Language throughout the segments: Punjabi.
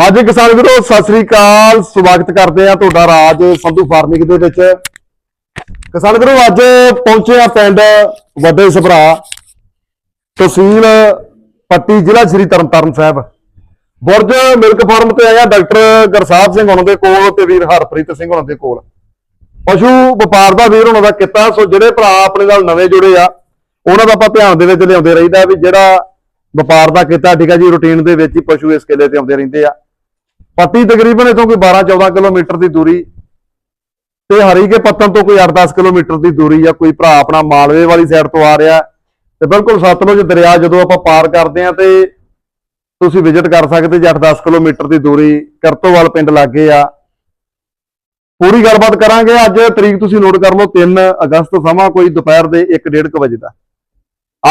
ਹਾਂਜੀ ਕਿਸਾਨ ਵੀਰੋ, ਸਤਿ ਸ੍ਰੀ ਅਕਾਲ। ਸਵਾਗਤ ਕਰਦੇ ਆ ਤੁਹਾਡਾ ਰਾਜ ਸੰਧੂ ਫਾਰਮਿੰਗ ਦੇ ਵਿੱਚ। ਕਿਸਾਨ ਵੀਰੋ, ਅੱਜ ਪਹੁੰਚੇ ਆ ਪਿੰਡ ਵੱਡੇ ਸਭਰਾ, ਤਹਿਸੀਲ ਪੱਟੀ, ਜ਼ਿਲ੍ਹਾ ਸ੍ਰੀ ਤਰਨਤਾਰਨ ਸਾਹਿਬ। ਬੁਰਜ ਮਿਲਕ ਫਾਰਮ ਤੇ ਆਇਆ ਡਾਕਟਰ ਗਰਸਾਹਿਬ ਸਿੰਘ ਉਹਨਾਂ ਦੇ ਕੋਲ ਤੇ ਵੀਰ ਹਰਪ੍ਰੀਤ ਸਿੰਘ ਉਹਨਾਂ ਦੇ ਕੋਲ। ਪਸ਼ੂ ਵਪਾਰ ਦਾ ਵੀਰ ਉਹਨਾਂ ਦਾ ਕਿੱਤਾ, ਸੋ ਜਿਹੜੇ ਭਰਾ ਆਪਣੇ ਨਾਲ ਨਵੇਂ ਜੁੜੇ ਆ, ਉਹਨਾਂ ਦਾ ਆਪਾਂ ਧਿਆਨ ਦੇ ਵਿੱਚ ਲਿਆਉਂਦੇ ਰਹੀਦਾ ਵੀ ਜਿਹੜਾ ਵਪਾਰ ਦਾ ਕਿੱਤਾ, ਠੀਕ ਹੈ ਜੀ, ਰੂਟੀਨ ਦੇ ਵਿੱਚ ਹੀ ਪਸ਼ੂ ਇਸ ਕਿਲੇ ਤੇ ਆਉਂਦੇ ਰਹਿੰਦੇ ਆ। ਪੱਟੀ ਤਕਰੀਬਨ ਇਥੋਂ ਕੋਈ 12 14 ਕਿਲੋਮੀਟਰ ਦੀ ਦੂਰੀ ਤੇ ਹਰੀਕੇ ਪੱਤਨ ਤੋਂ ਕੋਈ 8-10 ਕਿਲੋਮੀਟਰ ਦੀ ਦੂਰੀ ਆ। ਕੋਈ ਭਰਾ ਆਪਣਾ ਮਾਲਵੇ ਵਾਲੀ ਸਾਈਡ ਤੋਂ ਆ ਰਿਹਾ। ਤੇ ਬਿਲਕੁਲ ਸਤਲੁਜ ਦਰਿਆ ਜਦੋਂ ਆਪਾਂ ਪਾਰ ਕਰਦੇ ਆ ਤੇ ਤੁਸੀਂ ਵਿਜ਼ਿਟ ਕਰ ਸਕਦੇ ਜੇ 8-10 ਕਿਲੋਮੀਟਰ ਦੀ ਦੂਰੀ ਕਰਤੋਵਾਲ ਪਿੰਡ ਲਾਗੇ ਆ। ਪੂਰੀ ਗੱਲਬਾਤ ਕਰਾਂਗੇ। ਅੱਜ ਤਰੀਕ ਤੁਸੀਂ ਨੋਟ ਕਰ ਲਓ 3 ਅਗਸਤ ਸਮਾਂ, ਕੋਈ ਦੁਪਹਿਰ ਦੇ 1:30 ਵਜੇ ਦਾ।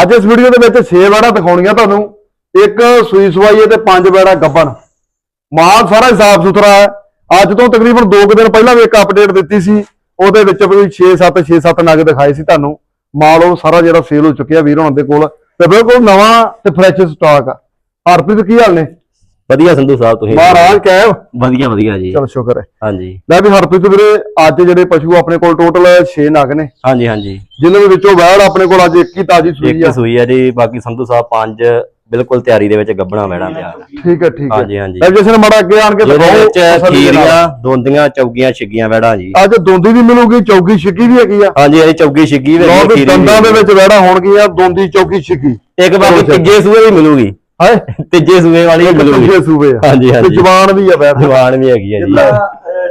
ਅੱਜ ਇਸ ਵੀਡੀਓ ਦੇ ਵਿੱਚ 6 ਵੜਾ ਦਿਖਾਉਣੀਆਂ ਤੁਹਾਨੂੰ। ਇੱਕ ਸੂਈ ਸਵਾਈ ਹੈ ਤੇ ਪੰਜ ਵੜਾ ਗੱਬਣ। ਮਾਲ ਸਾਰਾ ਸਾਫ਼ ਸੁਥਰਾ ਹੈ। ਅੱਜ ਤੋਂ ਤਕਰੀਬਨ 2 ਦਿਨ ਪਹਿਲਾਂ ਵੀ ਇੱਕ ਅਪਡੇਟ ਦਿੱਤੀ ਸੀ। ਉਹਦੇ ਵਿੱਚ ਵੀ 6-7 6-7 ਨਗ ਦਿਖਾਏ ਸੀ ਤੁਹਾਨੂੰ। ਮਾਲ ਉਹ ਸਾਰਾ ਜਿਹੜਾ ਸੇਲ ਹੋ ਚੁੱਕਿਆ ਵੀਰ ਹੋਣ ਦੇ ਕੋਲ। ਤੇ ਬਿਲਕੁਲ ਨਵਾਂ ਤੇ ਫਰੈਸ਼ ਸਟਾਕ ਆ। ਹਰਪ੍ਰੀਤ ਕੀ ਹਾਲ ਨੇ? ਵਧੀਆ ਸੰਧੂ ਸਾਹਿਬ ਤੁਸੀਂ ਮਹਾਰਾਜ ਕਹਿ ਵਧੀਆ ਵਧੀਆ ਜੀ। ਚਲ ਸ਼ੁਕਰ ਹੈ। ਹਾਂਜੀ। ਲੈ ਵੀ ਹਰਪ੍ਰੀਤ ਵੀਰੇ ਅੱਜ ਜਿਹੜੇ ਪਸ਼ੂ ਆਪਣੇ ਕੋਲ ਟੋਟਲ 6 ਨਗ ਨੇ। ਹਾਂਜੀ ਹਾਂਜੀ। ਜਿਨ੍ਹਾਂ ਦੇ ਵਿੱਚੋਂ ਵੈੜ ਆਪਣੇ ਕੋਲ ਅੱਜ ਇੱਕ ਹੀ ਤਾਜੀ ਸੂਈ ਇੱਕ ਆ। ਸੂਈ ਆ ਜੀ। ਬਾਕੀ ਸੰਧੂ ਸਾਹਿਬ ਪੰਜ ਬਿਲਕੁਲ ਤਿਆਰੀ ਦੇ ਵਿੱਚ ਗੱਬਣਾ ਮੈਡਮ ਤਿਆਰ ਠੀਕ ਹੈ ਠੀਕ ਹੈ। ਹਾਂਜੀ, ਹਾਂਜੀ। ਨੇ ਮੜਾ ਅੱਗੇ ਆਣ ਕੇ ਜਿਹਦੇ ਦਿਖਾਓ, ਵਿੱਚ। ਖੀਰੀਆਂ ਦੋਂਦੀਆਂ ਚੌਗੀਆਂ ਛਿੱਗੀਆਂ ਵੈੜਾਂ ਜੀ। ਅੱਜ ਦੋਂਦੀ ਵੀ ਮਿਲੂਗੀ ਚੌਕੀ ਛਿੱਕੀ ਵੀ ਹੈਗੀ ਆ। ਹਾਂਜੀ ਇਹ ਚੌਗੀ ਛਿੱਗੀ ਵੀ ਹੈਗੀ, ਖੀਰੀ ਦੰਦਾਂ ਦੇ ਵਿੱਚ ਵੈੜਾ ਹੋਣਗੀਆਂ ਦੋਂਦੀ ਚੌਕੀ ਛਿੱਕੀ ਇੱਕ ਬਾਕੀ ਤੀਜੇ ਸੂਏ ਵੀ ਮਿਲੂਗੀ। ਹਾਏ ਤੀਜੇ ਸੂਏ ਵਾਲੀ ਵੀ ਮਿਲੂਗੀ। ਤੀਜੇ ਆ। ਹਾਂਜੀ, ਹਾਂਜੀ। ਜਵਾਨ ਵੀ ਆ ਵੈੜ ਜਵਾਨ ਵੀ ਹੈਗੀ ਆ ਜੀ।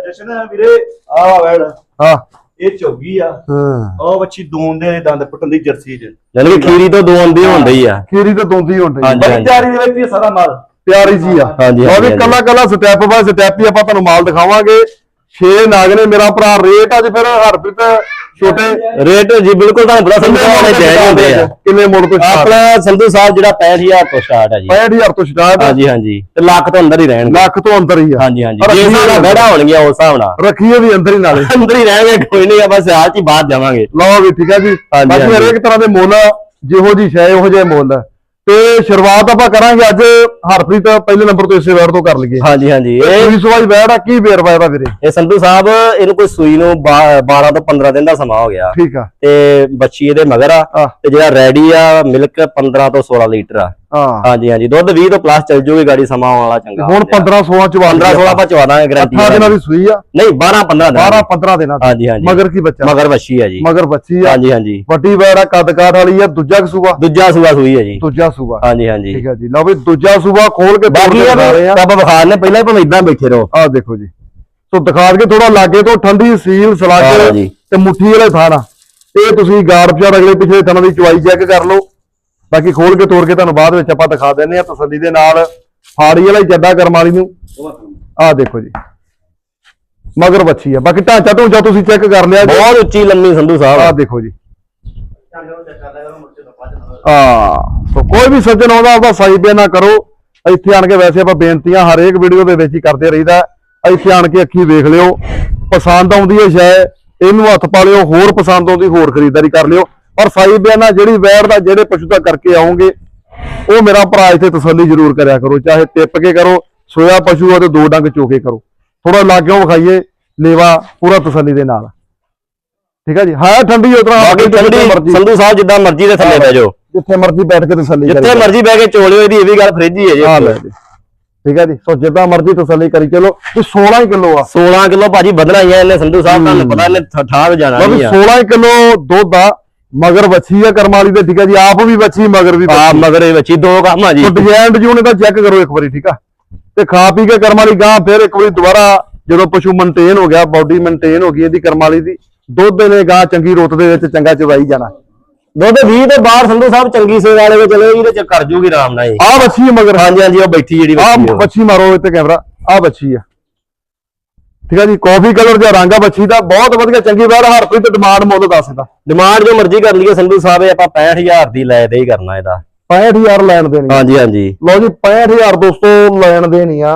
ਜਸ਼ਨ ਵੀਰੇ ਆ ਵੈੜ ਹਾਂ। ਇਹ ਚੌਗੀ ਆ। ਹਾਂ। ਉਹ ਬੱਚੀ ਦੂਨ ਦੇ ਦੰਦ ਪੁੱਟਣ ਦੀ ਜਰਸੀ ਚ। ਯਾਨੀ ਕਿ ਖੀਰੀ ਤੋਂ ਦੋ ਆਉਂਦੀ ਹੁੰਦੀ ਹੀ ਆ ਖੀਰੀ ਤਾਂ ਦੋਂਦੀ ਹੁੰਦੀ ਹਾਂਜੀ, ਬੜੀ ਹਾਂਜੀ। ਤਿਆਰੀ ਦੇ ਵਿੱਚ ਹੀ ਸਾਰਾ ਮਾਲ। ਪਿਆਰੀ ਜੀ ਆ। ਹਾਂਜੀ, ਵੀ ਹਾਂਜੀ। ਕੱਲਾ ਕੱਲਾ ਸਟੈਪ ਬਾਏ ਸਟੈਪ ਹੀ ਆਪਾਂ ਤੁਹਾਨੂੰ ਮਾਲ ਦਿਖਾਵਾਂਗੇ। 6 ਨਾਗ ਨੇ ਮੇਰਾ ਭਰਾ ਰੇਟ ਅੱਜ ਫਿਰ ਹਰਪ੍ਰੀਤ ਛੋਟੇ ਰੇਟ ਜੀ ਬਿਲਕੁਲ ਤੁਹਾਨੂੰ ਪਤਾ ਸੰਧੂ ਸਾਹਿਬ ਨੇ ਜਾਇਜ਼ ਹੁੰਦੇ ਆ। ਕਿੰਨੇ ਮੁੱਲ ਤੋਂ start? ਆਪਣਾ ਸੰਧੂ ਸਾਹਿਬ ਜਿਹੜਾ 65000 ਤੋਂ ਸਟਾਰਟ ਆ ਜੀ। 65000 ਤੋਂ ਸਟਾਰਟ ਹਾਂਜੀ ਹਾਂਜੀ। ਤੇ ਲੱਖ ਤੋਂ ਅੰਦਰ ਹੀ ਰਹਿਣਗੇ। ਲੱਖ ਤੋਂ ਅੰਦਰ ਹੀ ਆ। ਹਾਂਜੀ ਹਾਂਜੀ। ਰੱਖੀਏ ਹਿਸਾਬ ਨਾਲ ਵੀ- ਬੜਾ ਹੋਣਗੀਆਂ ਉਸ ਹਿਸਾਬ ਨਾਲ। ਰੱਖੀਏ ਵੀ ਅੰਦਰ ਹੀ ਨਾਲੇ। ਅੰਦਰ ਹੀ ਰਹਿਣਗੇ ਕੋਈ ਨਹੀਂ ਆਪਾਂ ਸਿਆਲ ਚ ਹੀ ਬਾਹਰ ਜਾਵਾਂਗੇ। ਲਓ ਵੀ ਠੀਕ ਹੈ ਜੀ। ਹਾਂਜੀ, ਬਾਕੀ ਹਾਂਜੀ। ਹਰੇਕ ਤਰ੍ਹਾਂ ਦੇ ਮੁੱਲ ਜਿਹੋ ਜੀ ਸ਼ੈ ਉਹੋ ਜਿਹੇ ਮੁੱਲ ਆ। ਤੇ ਸ਼ੁਰੂਆਤ ਆਪਾਂ ਕਰਾਂਗੇ ਅੱਜ ਹਰਪ੍ਰੀਤ ਪਹਿਲੇ ਨੰਬਰ ਤੋਂ ਇਸੇ ਵਾਰ ਤੋਂ ਕਰ ਲਈਏ। ਹਾਂਜੀ ਹਾਂਜੀ। ਇਹ ਸੂਈ ਸਵਾਈ ਬੈੜ ਆ ਕੀ ਵੇਰਵਾ ਇਹਦਾ ਵੀਰੇ? ਇਹ ਸੰਧੂ ਸਾਹਿਬ ਇਹਨੂੰ ਕੋਈ ਸੂਈ ਨੂੰ 12 ਤੋਂ 15 ਦਿਨ ਦਾ ਸਮਾਂ ਹੋ ਗਿਆ। ਠੀਕ ਆ। ਤੇ ਬੱਚੀ ਇਹਦੇ ਮਗਰ ਆ। ਤੇ ਜਿਹੜਾ ਰੈਡੀ ਆ ਮਿਲਕ 15 ਤੋਂ 16 ਲੀਟਰ ਆ। ਹਾਂ। ਹਾਂਜੀ ਹਾਂਜੀ। ਦੁੱਧ 20 ਤੋਂ ਪਲੱਸ ਚੱਲ ਜੂਗੀ ਗਾੜੀ ਸਮਾਂ ਆਉਣ ਵਾਲਾ ਚੰਗਾ। ਹੁਣ 15 16 ਚ 15 16 ਆਪਾਂ ਚਵਾ ਦਾਂਗੇ ਗਾਰੰਟੀ 18 ਦਿਨਾਂ ਦੀ ਸੂਈ ਆ। ਨਹੀਂ 12 15 ਦਿਨ 12 15 ਦਿਨਾਂ ਹਾਂਜੀ ਹਾਂਜੀ। ਮਗਰ ਕੀ ਬੱਚਾ? ਮਗਰ ਬੱਚੀ ਆ ਜੀ। ਮਗਰ ਬੱਚੀ ਆ। ਹਾਂਜੀ ਹਾਂਜੀ। ਵੱਡੀ ਬੈੜ ਆ ਕੱਦ ਕਾਠ ਵਾਲੀ ਆ ਦੂਜਾ ਸੂਬਾ ਦੂਜਾ ਸੂਆ ਸੂਈ ਆ ਜੀ। ਦੂਜਾ ਸੂਬਾ ਹਾਂਜੀ ਹਾਂਜੀ। ਠੀਕ ਆ ਜੀ। ਲਓ ਵੀ ਦੂਜਾ ਸੂਬਾ ਖੋਲ ਕੇ ਬਾਕੀ ਆ ਆਪਾਂ ਵਿਖਾ ਨੇ ਪਹਿਲਾਂ ਹੀ ਭਾਵੇਂ ਇਦਾਂ ਬੈਠੇ ਰਹੋ। ਆਹ ਦੇਖੋ ਜੀ। ਸੋ ਦਿਖਾ ਕੇ ਥੋੜਾ ਲਾਗੇ ਤੋਂ ਠੰਡੀ ਸੀਲ ਹਾਂ ਸਲਾਗੇ ਜੀ। ਤੇ ਮੁੱਠੀ ਵਾਲੇ ਥਾਣ ਆ। ਇਹ ਤੁਸੀਂ ਪਿਆਰ ਅਗਲੇ ਪਿਛਲੇ ਥਾਣਾ ਦੀ ਚੁਆਈ ਚੈੱਕ ਕਰ ਲਓ। ਬਾਕੀ ਖੋਲ ਕੇ ਤੋੜ ਕੇ ਤੁਹਾਨੂੰ ਬਾਅਦ ਵਿੱਚ ਆਪਾਂ ਦਿਖਾ ਦਿੰਨੇ ਆ ਤਸੱਲੀ ਦੇ ਨਾਲ। ਫਾੜੀ ਵਾਲਾ ਹੀ ਜੱਡਾ ਕਰਮ ਵਾਲੀ ਨੂੰ। ਆਹ ਦੇਖੋ ਜੀ। ਮਗਰ ਬੱਚੀ ਆ। ਬਾਕੀ ਢਾਂਚਾ ਢੂੰਚਾ ਤੁਸੀਂ ਚੈੱਕ ਕਰ ਲਿਆ ਜੀ। ਬਹੁਤ ਉੱਚੀ ਲੰਮੀ ਸੰਧੂ ਆਹ ਸਾਹਿਬ ਦੇਖੋ ਜੀ। ਆ ਸੋ ਕੋਈ ਵੀ ਸੱਜਣ ਆਉਂਦਾ ਆਪਦਾ ਸਾਈ ਬੇ ਨਾ ਕਰੋ। ਇੱਥੇ ਆਣ ਕੇ ਵੈਸੇ ਆਪਾਂ ਬੇਨਤੀਆਂ ਹਰੇਕ ਵੀਡੀਓ ਦੇ ਵਿੱਚ ਹੀ ਕਰਦੇ ਰਹੀਦਾ। ਇੱਥੇ ਆਣ ਕੇ ਅੱਖੀ ਵੇਖ ਲਿਓ। ਪਸੰਦ ਆਉਂਦੀ ਹੈ ਸ਼ੈ ਇਹਨੂੰ ਹੱਥ ਪਾ ਲਿਓ ਹੋਰ ਪਸੰਦ ਆਉਂਦੀ ਹੋਰ ਖਰੀਦਦਾਰੀ ਕਰ ਲਿਓ। ਪਰ ਸਾਈ ਬਿਆਨਾ ਜਿਹੜੀ ਵੈੜ ਦਾ ਜਿਹੜੇ ਪਸ਼ੂ ਦਾ ਕਰਕੇ ਆਉਂਗੇ ਉਹ ਮੇਰਾ ਭਰਾ ਇੱਥੇ ਤਸੱਲੀ ਜ਼ਰੂਰ ਕਰਿਆ ਕਰੋ ਚਾਹੇ ਟਿੱਪ ਕੇ ਕਰੋ ਸੋਇਆ ਪਸ਼ੂ ਆ ਤੇ ਦੋ ਡੰਗ ਚੋਕੇ ਕਰੋ। ਥੋੜਾ ਲਾਗਿਓਂ ਵਿਖਾਈਏ ਲੇਵਾ ਪੂਰਾ ਤਸੱਲੀ ਦੇ ਨਾਲ। ਠੀਕ ਹੈ ਜੀ? ਹੈ ਠੰਡੀ ਉਤਰਾ ਬਾਕੀ ਠੰਡੀ ਸੰਧੂ ਸਾਹਿਬ ਜਿੱਦਾਂ ਮਰਜ਼ੀ ਦੇ ਥੱਲੇ ਬਹਿ ਜਾਓ। ਜਿੱਥੇ ਮਰਜ਼ੀ ਬੈਠ ਕੇ ਤਸੱਲੀ ਜਿੱਥੇ ਮਰਜ਼ੀ ਬਹਿ ਕੇ ਚੋਲਿਓ ਇਹਦੀ ਇਹ ਵੀ ਗੱਲ ਫ੍ਰਿਜ ਹੀ ਹੈ ਜੀ ਆ ਲੈ ਜੀ। ਠੀਕ ਹੈ ਜੀ? ਸੋ ਜਿੱਦਾਂ ਮਰਜ਼ੀ ਤਸੱਲੀ ਕਰੀ ਚਲੋ। ਇਹ 16 ਹੀ ਕਿਲੋ ਆ। 16 ਕਿਲੋ ਭਾਜੀ ਵਧਣਾ ਹੀ ਆ ਇਹਨੇ ਸੰਧੂ ਸਾਹਿਬ ਤੁਹਾਨੂੰ ਪਤਾ ਇਹਨੇ ਠ- ਠਾਹ ਤੇ ਜਾਣਾ ਨਹੀਂ ਆ। 16 ਕਿਲੋ ਦੁੱਧ ਆ। ਮਗਰ ਬੱਚੀ ਆ ਕਰਮ ਵਾਲੀ ਤੇ ਠੀਕ ਹੈ ਜੀ ਆਪ ਵੀ ਬੱਚੀ ਮਗਰ ਵੀ ਆ ਮਗਰ ਇਹ ਬੱਚੀ ਦੋ ਕੰਮ ਆ ਜੀ। ਡਿਜ਼ਾਈਨ ਜੂਨ ਇਹਦਾ ਚੈੱਕ ਕਰੋ ਇੱਕ ਵਾਰੀ ਠੀਕ ਆ। ਤੇ ਖਾ ਪੀ ਕੇ ਕਰਮ ਵਾਲੀ ਗਾਂ ਫਿਰ ਇੱਕ ਵਾਰੀ ਦੁਬਾਰਾ ਜਦੋਂ ਪਸ਼ੂ ਮੇਨਟੇਨ ਹੋ ਗਿਆ ਬਾਡੀ ਮੇਨਟੇਨ ਹੋ ਗਈ ਇਹਦੀ ਕਰਮ ਵਾਲੀ ਦੀ ਦੁੱਧ ਨੇ ਗਾਂ ਚੰਗੀ ਰੁੱਤ ਦੇ ਵਿੱਚ ਚੰਗਾ ਚਵਾਈ ਜਾਣਾ। ਦੁੱਧ 20 ਤੋਂ ਬਾਹਰ ਸੰਧੂ ਸਾਹਿਬ ਚੰਗੀ ਸੇ ਵਾਲੇ ਵਿੱਚ ਚਲੇ ਇਹਦੇ ਚ ਕਰ ਜੂਗੀ ਆਰਾਮ ਨਾਲ ਜੀ ਆ ਆ ਮਗਰ। ਹਾਂਜੀ ਹਾਂਜੀ ਉਹ ਬੈਠੀ ਜਿਹੜੀ ਆ। ਬੱਚੀ ਮਾਰੋ ਇੱਥੇ ਕੈਮਰਾ ਆ ਬੱਚੀ ਆ। ਠੀਕ ਆ ਜੀ ਕਾਫੀ ਕਲਰ ਦਾ ਰੰਗ ਬੱਚੀ ਦਾ ਬਹੁਤ ਵਧੀਆ ਚੰਗੀ ਵਾਰ ਹਰਪ੍ਰੀਤ ਡਿਮਾਂਡ ਮੁੱਲ ਦੱਸਦਾ ਡਿਮਾਂਡ ਜੋ ਮਰਜ਼ੀ ਕਰ ਲਈਏ ਸੰਧੂ ਸਾਹਿਬ ਇਹ ਆਪਾਂ 65000 ਦੀ ਲੈ ਦੇ ਹੀ ਕਰਨਾ ਇਹਦਾ। 65000 ਲੈਣ ਦੇਣੀ। ਹਾਂਜੀ ਹਾਂਜੀ। ਲਓ ਜੀ 65000 ਦੋਸਤੋ ਲੈਣ ਦੇਣੀ ਆ।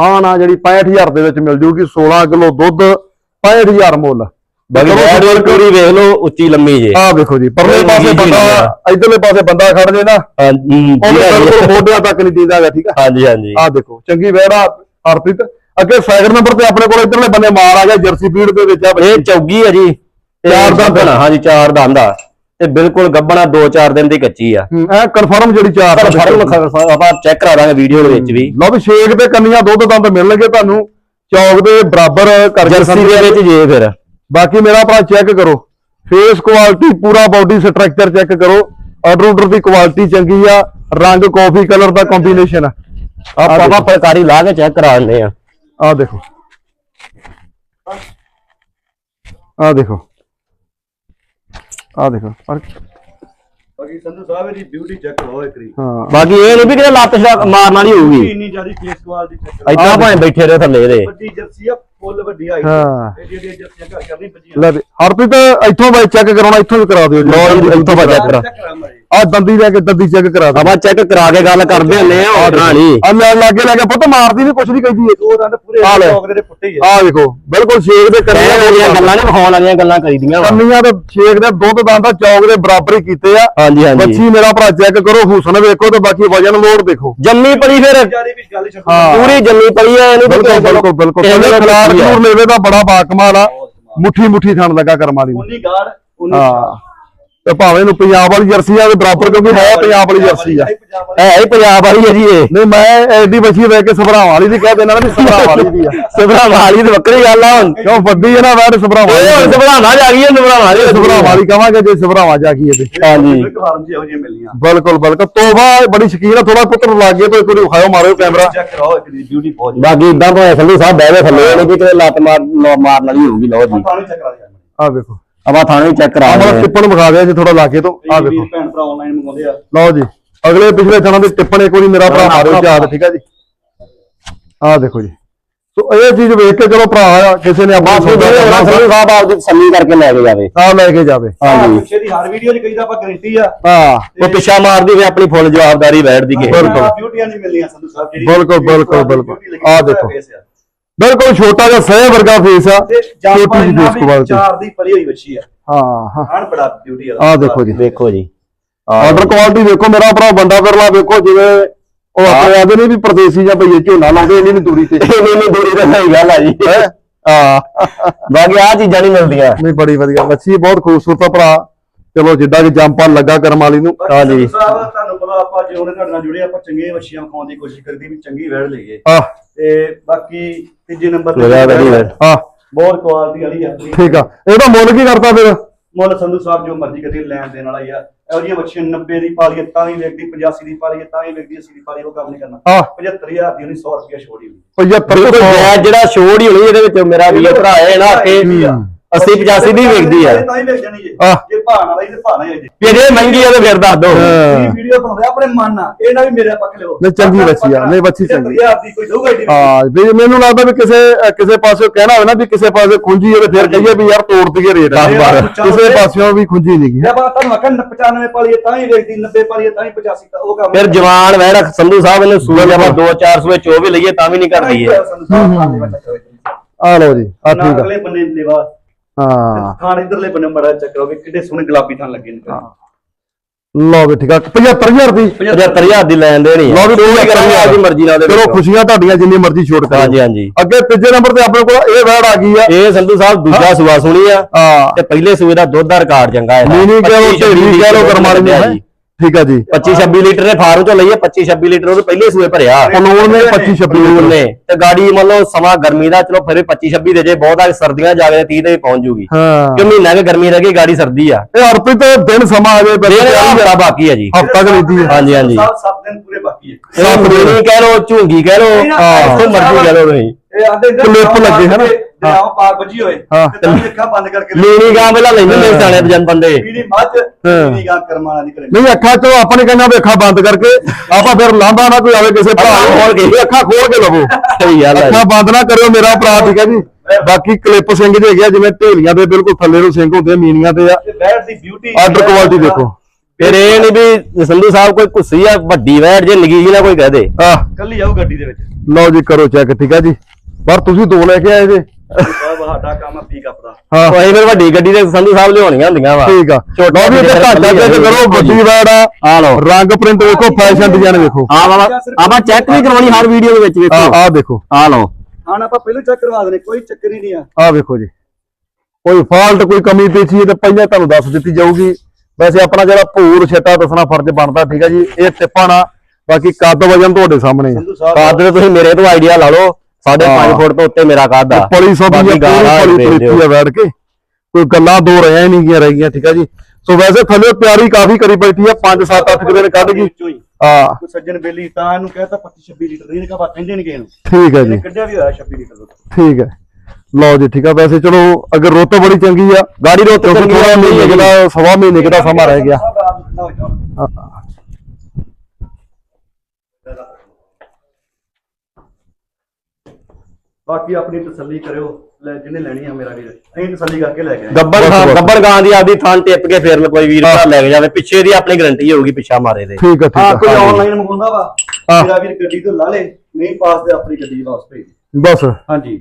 ਹਾਂ ਨਾ ਜਿਹੜੀ 65000 ਦੇ ਵਿੱਚ ਮਿਲ ਜੂਗੀ 16 ਕਿਲੋ ਦੁੱਧ 65000 ਮੁੱਲ। ਫਿਰ ਪੂਰੀ ਵੇਖ ਲਓ ਉੱਚੀ ਲੰਮੀ ਜੇ। ਆਹ ਵੇਖੋ ਜੀ ਪਰਲੇ ਪਾਸੇ ਬੰਦਾ। ਇਧਰਲੇ ਪਾਸੇ ਬੰਦਾ ਖੜ ਜੇ ਨਾ ਹਾਂ, ਜੀ, ਬਿਲਕੁਲ ਮੋਢਿਆਂ ਤੱਕ ਨਹੀਂ ਦੀਦਾ ਹੈਗਾ ਠੀਕ ਆ। ਹਾਂਜੀ ਹਾਂਜੀ। ਆਹ ਦੇਖੋ ਚੰਗੀ ਵੈੜਾ ਹਰਪ੍ਰੀਤ। ਅੱਗੇ ਸੈਕਿੰਡ ਨੰਬਰ ਤੇ ਆਪਣੇ ਕੋਲ ਇਧਰਲੇ ਬੰਨੇ ਮਾਲ ਆ ਗਿਆ ਜਰਸੀ ਫੀਡ ਦੇ ਵਿੱਚ ਆ ਬੱਚੀ। ਇਹ ਚੌਗੀ ਆ ਜੀ। ਤੇ ਚਾਰ ਦੰਦ। ਆ, ਹਾਂਜੀ ਚਾਰ ਦੰਦ ਆ। ਤੇ ਬਿਲਕੁਲ ਗੱਬਣਾ 2-4 ਦਿਨ ਦੀ ਕੱਚੀ ਆ। ਹੂੰ, ਐ ਕਨਫਰਮ ਜਿਹੜੀ ਚਾਰ ਪਰ ਦਾ ਫਰਮ ਆਪਾਂ ਚੈੱਕ ਕਰਾ ਦਾਂਗੇ ਵੀਡੀਓ ਦੇ ਵਿੱਚ ਵੀ। ਲਓ ਵੀ ਛੇਕ ਤੇ ਕੰਨੀਆਂ ਦੁੱਧ ਦੰਦ ਮਿਲਣਗੇ ਤੁਹਾਨੂੰ। ਚੌਕ ਦੇ ਬਰਾਬਰ ਕਰਕੇ ਜਰਸੀ ਦੇ ਵਿੱਚ ਜੇ ਫਿਰ। ਬਾਕੀ ਮੇਰਾ ਭਰਾ ਚੈੱਕ ਕਰੋ। ਫੇਸ ਕੁਆਲਿਟੀ ਪੂਰਾ ਬਾਡੀ ਸਟਰਕਚਰ ਚੈੱਕ ਕਰੋ। ਆਰਡਰ ਆਰਡਰ ਦੀ ਕੁਆਲਿਟੀ ਚੰਗੀ ਆ। ਰੰਗ ਕਾਫੀ ਕਲਰ ਦਾ ਕੰਬੀਨੇਸ਼ਨ ਆ। ਆਪਾਂ ਆਪਾਂ ਫਲਕਾਰੀ ਲਾ ਕੇ ਚੈੱਕ ਕਰਾ ਦਿੰਦੇ ਆ। ਆ ਦੇਖੋ। ਆ ਦੇਖੋ। ਆ ਦੇਖੋ। ਪਰ- ਬਾਕੀ ਸੰਧੂ ਸਾਹਿਬ ਦੀ ਬਿਊਟੀ ਚੈੱਕ ਕਰੋ ਇੱਕ ਵਾਰੀ। ਹਾਂ। ਬਾਕੀ ਇਹ ਨਹੀਂ ਵੀ ਕਿਤੇ ਲੱਤ ਛੜਾ ਮਾਰਨ ਵਾਲੀ ਹੋਊਗੀ। ਇੰਨੀ ਜ਼ਿਆਦਾ ਫੇਸ ਕੁਆਲਿਟੀ ਚੈੱਕ ਕਰੋ ਏਦਾਂ ਭਾਵੇਂ ਬੈਠੇ ਰਹੇ ਥੱਲੇ ਇਹਦੇ। ਵੱਡੀ ਜਰਸੀ ਆ ਫੁੱਲ ਵੱਡੀ ਆਈ ਹਾਂ। ਇਹ ਜਿਹੜੀ ਜਰਸੀਆਂ ਘਰ ਕਰਨੀ ਬੱਜੀਆਂ ਲੈ ਵੀ ਹਰਪ੍ਰੀਤ ਇੱਥੋਂ ਬਾਈ ਚੈੱਕ ਕਰਾਉਣਾ ਇੱਥੋਂ ਵੀ ਕਰਾ ਦਿਓ ਜੀ। ਲਓ ਜੀ, ਇੱਥੋਂ ਬਾਈ check ਕਰਾ। ਚੈੱਕ ਕਰਾਂ ਮਾਰੇ ਆ ਦੰਦੀ ਲੈ ਕੇ ਦੰਦੀ ਚੈੱਕ ਕਰਾ ਦਿਓ ਆਪਾਂ ਚੈੱਕ ਕਰਾ ਕੇ ਗੱਲ ਕਰਦੇ ਹੁੰਨੇ ਆ ਆਰਡਰ ਵਾਲੀ ਆ ਲੈ ਲਾਗੇ ਲੈ ਕੇ ਪੁੱਤ ਮਾਰਦੀ ਨਹੀਂ ਕੁਛ ਨਹੀਂ ਕਹਿੰਦੀ ਇਹ। ਦੋ ਦੰਦ ਪੂਰੇ ਆ ਲੈ। ਚੌਕ ਦੇ ਪੁੱਟੇ ਹੀ ਆ। ਆ ਦੇਖੋ ਬਿਲਕੁਲ ਛੇਕ ਦੇ ਕਹਿਣ ਵਾਲੀਆਂ ਗੱਲਾਂ ਨੇ ਵਿਖਾਉਣ ਵਾਲੀਆਂ ਗੱਲਾਂ ਕਰੀਦੀਆਂ ਵਾ। ਕੰਨੀਆਂ ਤੇ ਛੇਕ ਦੇ ਦੁੱਧ ਦੰਦ ਦਾ ਚੌਕ ਦੇ ਬਰਾਬਰ ਹੀ ਕੀਤੇ ਆ। ਹਾਂਜੀ ਹਾਂਜੀ। ਬੱਚੀ ਮੇਰਾ ਭਰਾ ਚੈੱਕ ਕਰੋ ਹੁਸਨ ਵੇਖੋ ਤੇ ਬਾਕੀ ਵਜਨ ਲੋਡ ਦੇਖੋ। ਜੰਮੀ ਪਲੀ ਫਿਰ। ਪੂਰੀ ਜੰਮੀ ਪਲੀ ਆ ਇਹਨੂੰ ਬਿਲਕੁਲ ਬਿਲਕੁਲ ਬਿਲਕੁਲ। ਪਹਿਲੇ ਖਲਾਰ ਜੂਰ ਲੈਵੇ ਦਾ ਬੜਾ ਬਾਕਮਾਲ ਆ। ਮੁੱਠੀ ਮੁੱਠੀ ਥਣ ਲੱਗਾ ਕਰਮਾਂ ਦੀ ਨੂੰ। ਉਨੀ ਗਾੜ ਉਨੀ ਹਾਂ। ਤੇ ਭਾਵੇਂ ਨੂੰ ਪੰਜਾਬ ਵਾਲੀ ਜਰਸੀ ਆ ਦੇ ਬਰਾਬਰ ਕਿਉਂਕਿ ਹੈ ਪੰਜਾਬ ਵਾਲੀ ਜਰਸੀ ਆ। ਵਾਲੀ। ਹੈ ਹੀ ਪੰਜਾਬ ਵਾਲੀ ਹੈ ਜੀ ਇਹ। ਨਹੀਂ ਮੈਂ ਐਡੀ ਬੱਚੀ ਵੇਖ ਕੇ ਸਭਰਾਵਾਂ ਵਾਲੀ ਦੀ ਕਹਿ ਦੇਣਾ ਨਾ ਵੀ ਸਭਰਾਵਾਂ ਵਾਲੀ ਦੀ ਆ। ਸਭਰਾ ਵਾਲੀ ਤੇ ਵੱਖਰੀ ਗੱਲ ਆ ਹੁਣ। ਕਿਉਂ ਵੱਡੀ ਹੈ ਨਾ ਵੈਡ ਸਭਰਾਵਾਂ ਇਹ ਹੁਣ ਸਭਰਾਵਾਂ ਜਾ ਗਈ ਹੈ ਸਭਰਾਵਾਂ ਵਾਲੀ ਸਭਰਾਵਾਂ ਵਾਲੀ ਕਵਾਂਗੇ ਜੇ ਸਭਰਾਵਾਂ ਜਾ ਗਈ ਇਹਦੇ ਹਾਂਜੀ। ਇਹੋ ਬਿਲਕੁਲ ਬਿਲਕੁਲ। ਤੋਬਾ ਬੜੀ ਸ਼ਕੀਨ ਆ ਥੋੜਾ ਪੁੱਤਰ ਲੱਗੇ ਤੋਂ ਇੱਕ ਵਾਰੀ ਵਿਖਾਓ ਮਾਰਿਓ ਕੈਮਰਾ। ਚੈੱਕ ਕਰਾਓ ਇੱਕ ਦੀ ਬਿਊਟੀ ਬਹੁਤ ਬਾਕੀ ਇਦਾਂ ਭਾਵੇਂ ਸੰਧੂ ਸਾਹਿਬ ਬਹਿ ਗਏ ਥੱਲੇ ਨਹੀਂ ਵੀ ਕਿਤੇ ਲੱਤ ਮਾਰ ਮਾਰਨ ਵਾਲੀ ਹੋਊਗੀ ਲਓ ਜੀ। ਆ ਵੇਖੋ। ਆਪਾਂ ਥਾਣੇ ਵੀ ਚੈੱਕ ਕਰਾ ਆਹ ਦਿੰਦੇ ਟਿੱਪਣ ਵਿਖਾ ਦਿਆ ਜੀ ਥੋੜਾ ਲਾਗੇ ਤੋਂ। ਆ ਵੇਖੋ। ਵੀਰ ਭੈਣ ਭਰਾ ਆਨਲਾਈਨ ਮੰਗਾਉਂਦੇ ਆ। ਲਓ ਜੀ ਅਗਲੇ ਪਿਛਲੇ ਥਾਂ ਦੇ ਟਿੱਪਣ ਇੱਕ ਵਾਰੀ ਮੇਰਾ ਭਰਾ ਮਾਰਿਓ ਯਾਦ ਠੀਕ ਆ ਜੀ? ਆ ਦੇਖੋ ਜੀ। ਸੋ ਇਹ ਚੀਜ਼ ਵੇਖ ਕੇ ਚਲੋ ਭਰਾ ਕਿਸੇ ਨੇ ਆਪਣਾ ਸੌਦਾ ਸਾਹਿਬ ਆਪ ਤਸੱਲੀ ਕਰਕੇ ਲੈ ਕੇ ਜਾਵੇ। ਆ ਲੈ ਕੇ ਜਾਵੇ। ਹਾਂਜੀ ਪਿੱਛੇ ਦੀ ਹਰ ਵੀਡੀਓ 'ਚ ਕਹੀਦਾ ਆਪਾਂ ਗਾਰੰਟੀ ਆ। ਹਾਂ। ਉਹ ਪਿੱਛਾ ਮਾਰਦੀ ਹੋਵੇ ਆਪਣੀ ਫੁੱਲ ਜਵਾਬਦਾਰੀ ਬੈਠਦੀ ਕੇ ਬਿਲਕੁਲ। ਬਿਊਟੀਆਂ ਨਹੀਂ ਮਿਲਦੀਆਂ ਸੰਧੂ ਸਾਹਿਬ ਜਿਹੜੀ ਬਿਲਕੁਲ, ਬਿਲਕੁਲ, ਵਾਲੀ ਬਿਲਕੁਲ। ਆਹ ਦੇਖੋ। ਬਿਲਕੁਲ ਛੋਟਾ ਜਿਹਾ ਸਹਿ ਵਰਗਾ ਫੇਸ ਆ। ਛੋਟੀ ਜਿਹੀ ਨਾਲ ਫੇਸ ਕੁਆਲਿਟੀ ਚਾਰ ਦੀ ਪਲੀ ਹੋਈ ਬੱਚੀ ਆ। ਹਾਂ ਹਾਂ। ਹਣ ਬੜਾ ਬਿਊਟੀ ਆ ਆ ਦੇਖੋ ਜੀ। ਦੇਖੋ ਜੀ। ਆਰਡਰ ਕੁਆਲਿਟੀ ਦੇਖੋ। ਮੇਰਾ ਭਰਾ ਬੰਦਾ ਫਿਰਲਾ ਵੇਖੋ ਜਿਵੇਂ ਉਹ ਆਪਣੇ ਆਦੇ ਨੇ ਵੀ ਪਰਦੇਸੀ ਜਾਂ ਭਈਏ ਝੋਨਾ ਲਾਉਂਦੇ ਇੰਨੀ ਨੀ ਦੂਰੀ ਤੇ। ਨਹੀਂ ਦੂਰੀ ਤਾਂ ਸਹੀ ਗੱਲ ਆ ਜੀ। ਹਾਂ? ਬਾਕੀ ਆ ਚੀਜ਼ਾਂ ਨਹੀਂ ਮਿਲਦੀਆਂ। ਨਹੀਂ ਬੜੀ ਵਧੀਆ। ਮੱਛੀ ਬਹੁਤ ਖੂਬਸੂਰਤ ਆ ਭਰਾ। ਚਲੋ ਜਿੱਦਾਂ ਕਿ ਜੰਪਾਂ ਲੱਗਾ ਕਰਮ ਵਾਲੀ ਨੂੰ। ਸੰਧੂ ਸਾਹਿਬ ਤੁਹਾਨੂੰ ਪਤਾ ਆਪਾਂ ਜੇ ਉਹਨੇ ਤੁਹਾਡੇ ਨਾਲ ਜੁੜੇ ਆਪਾਂ ਚੰਗੇ ਬੱਚੀਆਂ ਖਾਣ ਦੀ ਕੋਸ਼ਿਸ਼ ਕਰਦੀ ਵੀ ਚੰਗੀ ਵੈੜ ਲਈਏ। ਆ ਤੇ ਬਾਕੀ ਤੀਜੇ ਨੰਬਰ ਲਗਾ। ਆ ਬਹੁਤ ਕੁਆਲਿਟੀ ਵਾਲੀ ਆ। ਠੀਕ ਆ। ਇਹਦਾ ਮੁੱਲ ਕੀ ਕਰਤਾ ਫਿਰ? ਮੁੱਲ ਸੰਧੂ ਸਾਹਿਬ ਜੋ ਮਰਜ਼ੀ ਕਰੀ ਲੈਣ ਦੇਣ ਵਾਲਾ ਹੀ ਆ। ਇਹੋ ਜਿਹੀਆਂ ਬੱਚੀਆਂ 90 ਦੀ ਪਾਲੀਏ ਤਾਂ ਹੀ ਵੇਚਦੀ 85 ਦੀ ਪਾਲੀਏ ਤਾਂ ਹੀ ਵੇਚਦੀ 80 ਦੀ ਪਾਲੀ ਉਹ ਕੰਮ ਨਹੀਂ ਕਰਨਾ। ਆ 75000 ਦੀ ਉਹਨੇ 100 ਰੁਪਏ ਛੋੜੀ 75 ਬਿਲਕੁਲ ਤੋਂ ਜਾਇਜ਼ ਜਿਹੜਾ ਛੋੜ ਹੀ ਹੋਣੀ ਇਹਦੇ ਵਿੱਚ ਮੇਰਾ ਵੀ ਭਰਾ ਹੈ ਨਾ ਕਿ 80 85 ਦੀ ਵੇਚਦੀ ਆ। ਤਾਂ ਹੀ ਵੇਚ ਜਾਣੀ ਜੇ ਆਹ। ਜੇ ਭਾਣ ਵਾਲਾ ਹੀ ਤੇ ਭਾਣਾ ਹੀ ਹੈ ਜੀ। ਵੀ ਜੇ ਮਹਿੰਗੀ ਆ ਤਾਂ ਫਿਰ ਦੱਸ ਦੋ ਹਾਂ। ਇਹ ਵੀਡੀਓ ਬਣਾਉਂਦੇ ਆਪਣੇ ਮਨ ਆ ਇਹ ਨਾ ਵੀ ਮੇਰੇ ਪੱਖ ਲਿਓ। ਨਹੀਂ, ਚੰਗੀ ਬੱਚੀ ਆ, ਨਹੀਂ, ਬੱਚੀ ਚੰਗੀ। 75000 ਦੀ ਕੋਈ ਦਊਗਾ ਏਡੀ ਹਾਂ ਵੀ ਮੈਨੂੰ ਲੱਗਦਾ ਵੀ ਕਿਸੇ ਅ, ਕਿਸੇ ਪਾਸੇ ਕਹਿਣਾ ਹੋਵੇ ਨਾ ਵੀ ਕਿਸੇ ਪਾਸੇ ਖੁੰਝੀ ਹੈ ਤੇ ਫਿਰ ਕਹੀਏ ਵੀ ਯਾਰ ਤੋੜ ਦਈਏ ਰੇਟ। ਦਸ ਬਾਰ। ਕਿਸੇ ਪਾਸਿਓਂ ਵੀ ਖੁੰਝੀ ਨਹੀਂ ਜੇ ਆਪਾਂ ਤੁਹਾਨੂੰ ਆਖਾਂ 95 ਪਾਲੀਏ ਤਾਂ ਹੀ ਵੇਚਦੀ 90 ਪਾਲੀਏ ਤਾਂ ਹੀ 85 ਤਾਂ ਉਹ ਕੰਮ ਫਿਰ ਜਵਾਨ ਵੈੜ ਸੰਧੂ ਸਾਹਿਬ ਇਹਨੂੰ ਸੂਏ ਜਮਾ 2-4 ਸੂਏ ਚੋ ਵੀ ਲਈਏ ਤਾਂ ਵੀ ਨਹੀਂ ਕਰਦੀ ਹੈ ਆ ਲਓ ਜੀ ਆ ਠੀਕ ਆ। ਅਗਲੇ ਬੰਨੇ ਲੈਵਾ ਹਾਂ। ਖਾਣ ਇਧਰਲੇ ਬੰਨੇ ਮੜਾ ਚੱਕਰ ਹੋਵੇ ਕਿੱਡੇ ਸੋਹਣੇ ਗੁਲਾਬੀ ਥਾਂ ਲੱਗੇ ਨੇ ਲਓ ਵੀ ਠੀਕ ਆ 75000 ਦੀ 75000 ਦੀ ਲੈਣ ਦੇਣੀ ਲਓ ਵੀ ਦੋ ਹੀ ਕਰਾਂਗੇ ਆਪਦੀ ਮਰਜ਼ੀ ਨਾਲ ਦੇ ਚਲੋ। ਖੁਸ਼ੀਆਂ ਤੁਹਾਡੀਆਂ ਜਿੰਨੀ ਮਰਜ਼ੀ ਛੋਟ ਕਰੋ ਹਾਂਜੀ ਹਾਂਜੀ। ਅੱਗੇ ਤੀਜੇ ਨੰਬਰ ਤੇ ਆਪਣੇ ਕੋਲ ਇਹ ਵੈੜ ਆ ਗਈ ਆ। ਇਹ ਸੰਧੂ ਸਾਹਿਬ ਦੂਜਾ ਸੂਆ ਸੁਣੀ ਆ। ਹਾਂ। ਤੇ ਪਹਿਲੇ ਸੂਏ ਦਾ ਦੁੱਧ ਦਾ ਰਿਕਾਰਡ ਚੰਗਾ ਹੈ ਕਹਿ ਲੋ ਢੇਰੀ ਕਹਿ ਲੋ ਕਰਮਾਲੀ ਨੇ ਹੈਂ? ਠੀਕ ਆ ਜੀ। 25 26 ਲੀਟਰ ਦੇ ਫਾਰਮ ਚੋਂ ਲਈਏ 25 26 ਲੀਟਰ ਉਹਦੇ ਪਹਿਲੇ ਸੂਏ ਭਰਿਆ। ਪਲੂਣ ਨੇ 25 26 ਪਲੂਣ ਨੇ ਤੇ ਗਾੜੀ ਮੰਨ ਲਓ ਸਮਾਂ ਗਰਮੀ ਦਾ ਚਲੋ ਫਿਰ 25 26 ਦੇ ਜੇ ਬਹੁਤ ਆ ਸਰਦੀਆਂ ਜਾ ਕੇ 30 ਤੇ ਪਹੁੰਚ ਜੂਗੀ। ਹਾਂ। ਕਿ ਮਹੀਨਾ ਕੇ ਗਰਮੀ ਰਹਿ ਗਈ ਗਾੜੀ ਸਰਦੀ ਆ। ਇਹ ਹਰਪ੍ਰੀਤ ਦਿਨ ਸਮਾਂ ਆ ਜਾਏ ਫਿਰ ਹਫਤਾ ਬਾਕੀ ਆ ਜੀ। ਹਫਤਾ ਕੁ ਲੈਂਦੀ ਹੈ ਹਾਂਜੀ ਹਾਂਜੀ। ਸੱਤ ਸੱਤ ਦਿਨ ਪੂਰੇ ਬਾਕੀ ਹੈ ਇਹ ਮੀਣੀ ਕਹਿ ਲੋ ਝੂੰਗੀ ਕਹਿ ਲੋ ਜਿੱਥੋਂ ਮਰਜ਼ੀ ਕਹਿ ਲੋ ਤੁਸੀਂ। ਇਹ ਆਂਦੇ ਕਲਿੱਪ ਲੱਗੇ ਹਨਾ? ਦਰਿਆਵਾਂ ਪਾਰ ਵੱਜੀ ਹੋਏ ਹਾਂ। ਤੇ ਤਾਂ ਅੱਖਾਂ ਬੰਦ ਕਰਕੇ ਮੀਣੀ ਗਾਂ ਪਹਿਲਾਂ ਲੈਂਦੇ ਨੇ ਸਿਆਣੇ ਬਜਨ ਬੰਦੇ। ਪੀੜੀ ਮੱਝ ਪੀੜੀ ਗਾਂ ਕਰਮਾਂ ਦੀ ਕਰੇ ਨਹੀਂ ਅੱਖਾਂ ਚੋਂ ਆਪਾਂ ਨੇ ਕਹਿੰਦਾ ਵੀ ਅੱਖਾਂ ਬੰਦ ਕਰਕੇ ਆਪਾਂ ਫਿਰ ਲਾਂਭਾ ਨਾ ਕੋਈ ਆਵੇ ਕਿਸੇ ਭਰਾ ਨੂੰ। ਖੋਲ ਕੇ। ਅੱਖਾਂ ਖੋਲ ਕੇ ਲਵੋ। ਸਹੀ ਗੱਲ ਹੈ ਅੱਖਾਂ ਬੰਦ ਨਾ ਕਰਿਓ ਮੇਰਾ ਭਰਾ ਠੀਕ ਹੈ ਜੀ। ਬਾਕੀ ਕਲਿੱਪ ਸਿੰਘ ਦੇ ਹੈਗੇ ਆ, ਜਿਵੇਂ ਢੇਲੀਆਂ ਦੇ ਬਿਲਕੁਲ ਥੱਲੇ ਨੂੰ ਸਿੰਘ ਹੁੰਦੇ ਆ, ਮੀਨੀਆਂ ਆ। ਤੇ ਬੈਠ ਦੀ ਬਿਊਟੀ ਆਰਡਰ ਕੁਆਲਿਟੀ ਦੇਖੋ। ਫਿਰ ਇਹ ਨਹੀਂ ਵੀ ਸੰਧੂ ਸਾਹਿਬ ਕੋਈ ਕੁੱਸੀ ਆ ਵੱਡੀ ਵੈੜ ਜੇ ਨਿੱਕੀ ਜੀ ਨਾ ਕੋਈ ਕਹਦੇ ਆਹ। ਕੱਲੀ ਆਉ ਗੱਡੀ ਦੇ ਵਿੱਚ। ਲਓ ਜੀ ਕਰੋ ਚੈੱਕ ਠੀਕ ਹੈ ਜੀ। ਪਰ ਤੁਸੀਂ ਦੋ ਲੈ ਕੇ ਆਏ ਜੇ। ਸਾਹਿਬ ਸਾਡਾ ਕੰਮ ਆ ਪੀਕਅਪ ਦਾ। ਹਾਂ। ਕੋਈ ਫਿਰ ਵੱਡੀ ਗੱਡੀ ਦੇ ਸੰਧੂ ਸਾਹਿਬ ਲਿਆਉਣੀਆਂ ਹੁੰਦੀਆਂ ਵਾ। ਠੀਕ ਆ। ਛੋਟਾ ਵੀ ਇੱਥੇ ਢਾਂਚਾ ਚੈੱਕ ਕਰੋ ਵੱਡੀ ਵੈੜ ਆ। ਆ ਲਓ। ਰੰਗ ਪ੍ਰਿੰਟ ਵੇਖੋ ਫੈਸ਼ਨ ਡਿਜ਼ਾਈਨ ਵੇਖੋ। ਆ ਬਾਬਾ ਆਪਾਂ ਚੈੱਕ ਵੀ ਕਰਵਾਉਣੀ ਹਰ ਵੀਡੀਓ ਦੇ ਵਿੱਚ ਆ ਵੇਖੋ। ਆ ਦੇਖੋ। ਆ ਲਓ। ਹਾਂ ਆਪਾਂ ਪਹਿਲਾਂ ਚੈੱਕ ਕਰਵਾ ਦਨੇ ਕੋਈ ਚੱਕਰ ਹੀ ਨਹੀਂ ਆ। ਆ ਵੇਖੋ ਜੀ। ਕੋਈ ਫਾਲਟ ਕੋਈ ਕਮੀ ਪੇਸ਼ੀ ਹੈ ਤੇ ਪਹਿਲਾਂ ਤੁਹਾਨੂੰ ਦੱਸ ਦਿੱਤੀ ਜਾਊਗੀ। ਵੈਸੇ ਆਪਣਾ ਜਿਹੜਾ ਭੂਰ ਛੱਟਾ ਦੱਸਣਾ ਫਰਜ਼ ਬਣਦਾ ਠੀਕ ਹੈ ਜੀ। ਇਹ ਟਿੱਪਾਂ ਨਾ ਬਾਕੀ ਕੱਦ ਵਜਨ ਤੁਹਾਡੇ ਸਾਹਮਣੇ ਆ। ਕਾਦ ਦੇ ਤੁਸੀਂ ਮੇਰੇ ਤੋਂ ਆਈਡੀਆ ਲਾ ਲਓ। 5.5 ਹਾਂ। ਫੁੱਟ ਤੋਂ ਉੱਤੇ ਮੇਰਾ ਕੱਦ ਆ ਪਲੀ ਸਭ ਬਾਕੀ ਦੀ ਗਾਲਾਂ ਪੂਰੀ ਪਲੀ ਦਿਓ। ਆ ਬੈਠ ਕੇ। ਕੋਈ ਗੱਲਾਂ ਦੋ ਰਹਿ ਨਹੀਂ ਗਈਆਂ ਰਹਿ ਗਈਆਂ ਠੀਕ ਹੈ ਜੀ। ਸੋ ਵੈਸੇ ਥੱਲੇ ਤਿਆਰੀ ਕਾਫੀ ਕਰੀ ਬੈਠੀ ਆ 5 7 8 ਦਿਨ ਕੱਢ ਗਈ। ਹੀ। ਆ ਕੋਈ ਸੱਜਣ ਬੇਲੀ ਤਾਂ ਇਹਨੂੰ ਕਹਿਤਾ 25 26 ਲੀਟਰ ਇਹਨੇ ਕਹਾ ਕਹਿੰਦੇ ਨਹੀਂ ਕਿਸੇ ਨੂੰ ਠੀਕ ਹੈ ਜੀ। ਕੱਢਿਆ ਵੀ ਹੋਇਆ 26 ਲੀਟਰ ਠੀਕ ਹੈ ਲਓ ਜੀ ਠੀਕ ਆ। ਵੈਸੇ ਚਲੋ ਅਗਰ ਰੁੱਤ ਬੜੀ ਚੰਗੀ ਆ ਗਾੜੀ ਰੋਤ ਕਿਉਂਕਿ ਥੋੜਾ ਮਹੀਨੇ ਕੁ ਦਾ ਸਵਾ ਮਹੀਨੇ ਦਾ ਸਮਾਂ ਰਹਿ ਗਿਆ। ਬਾਕੀ ਆਪਣੀ ਤਸੱਲੀ ਕਰਿਓ ਲੈ ਜਿਹਨੇ ਲੈਣੀ ਆ ਮੇਰਾ ਵੀਰ। ਅਸੀਂ ਤਸੱਲੀ ਕਰਕੇ ਲੈ ਕੇ ਆਏ। ਗੱਬੜ ਬਸ, ਖਾਂ ਬਸ। ਗੱਬੜ ਗਾਂ ਦੀ ਆਪਦੀ ਥਾਂ ਟਿੱਪ ਕੇ ਫੇਰ ਕੋਈ ਵੀਰ ਭਰਾ ਲੈ ਕੇ ਜਾਵੇ। ਪਿੱਛੇ ਦੀ ਆਪਣੀ ਗਾਰੰਟੀ ਹੋਊਗੀ ਪਿੱਛਾ ਮਾਰੇ ਦੇ। ਠੀਕ ਹੈ ਹਾਂ ਠੀਕ ਕੋਈ ਹੈ ਆਨਲਾਈਨ ਮੰਗਵਾਉਂਦਾ ਵਾ। ਮੇਰਾ ਵੀਰ ਗੱਡੀ ਤੋਂ ਲਾ ਲੇ ਨਹੀਂ ਪਾਸ ਤੇ ਆਪਣੀ ਗੱਡੀ ਵਾਪਸ ਭੇਜ। ਦੇ। ਬਸ ਹਾਂਜੀ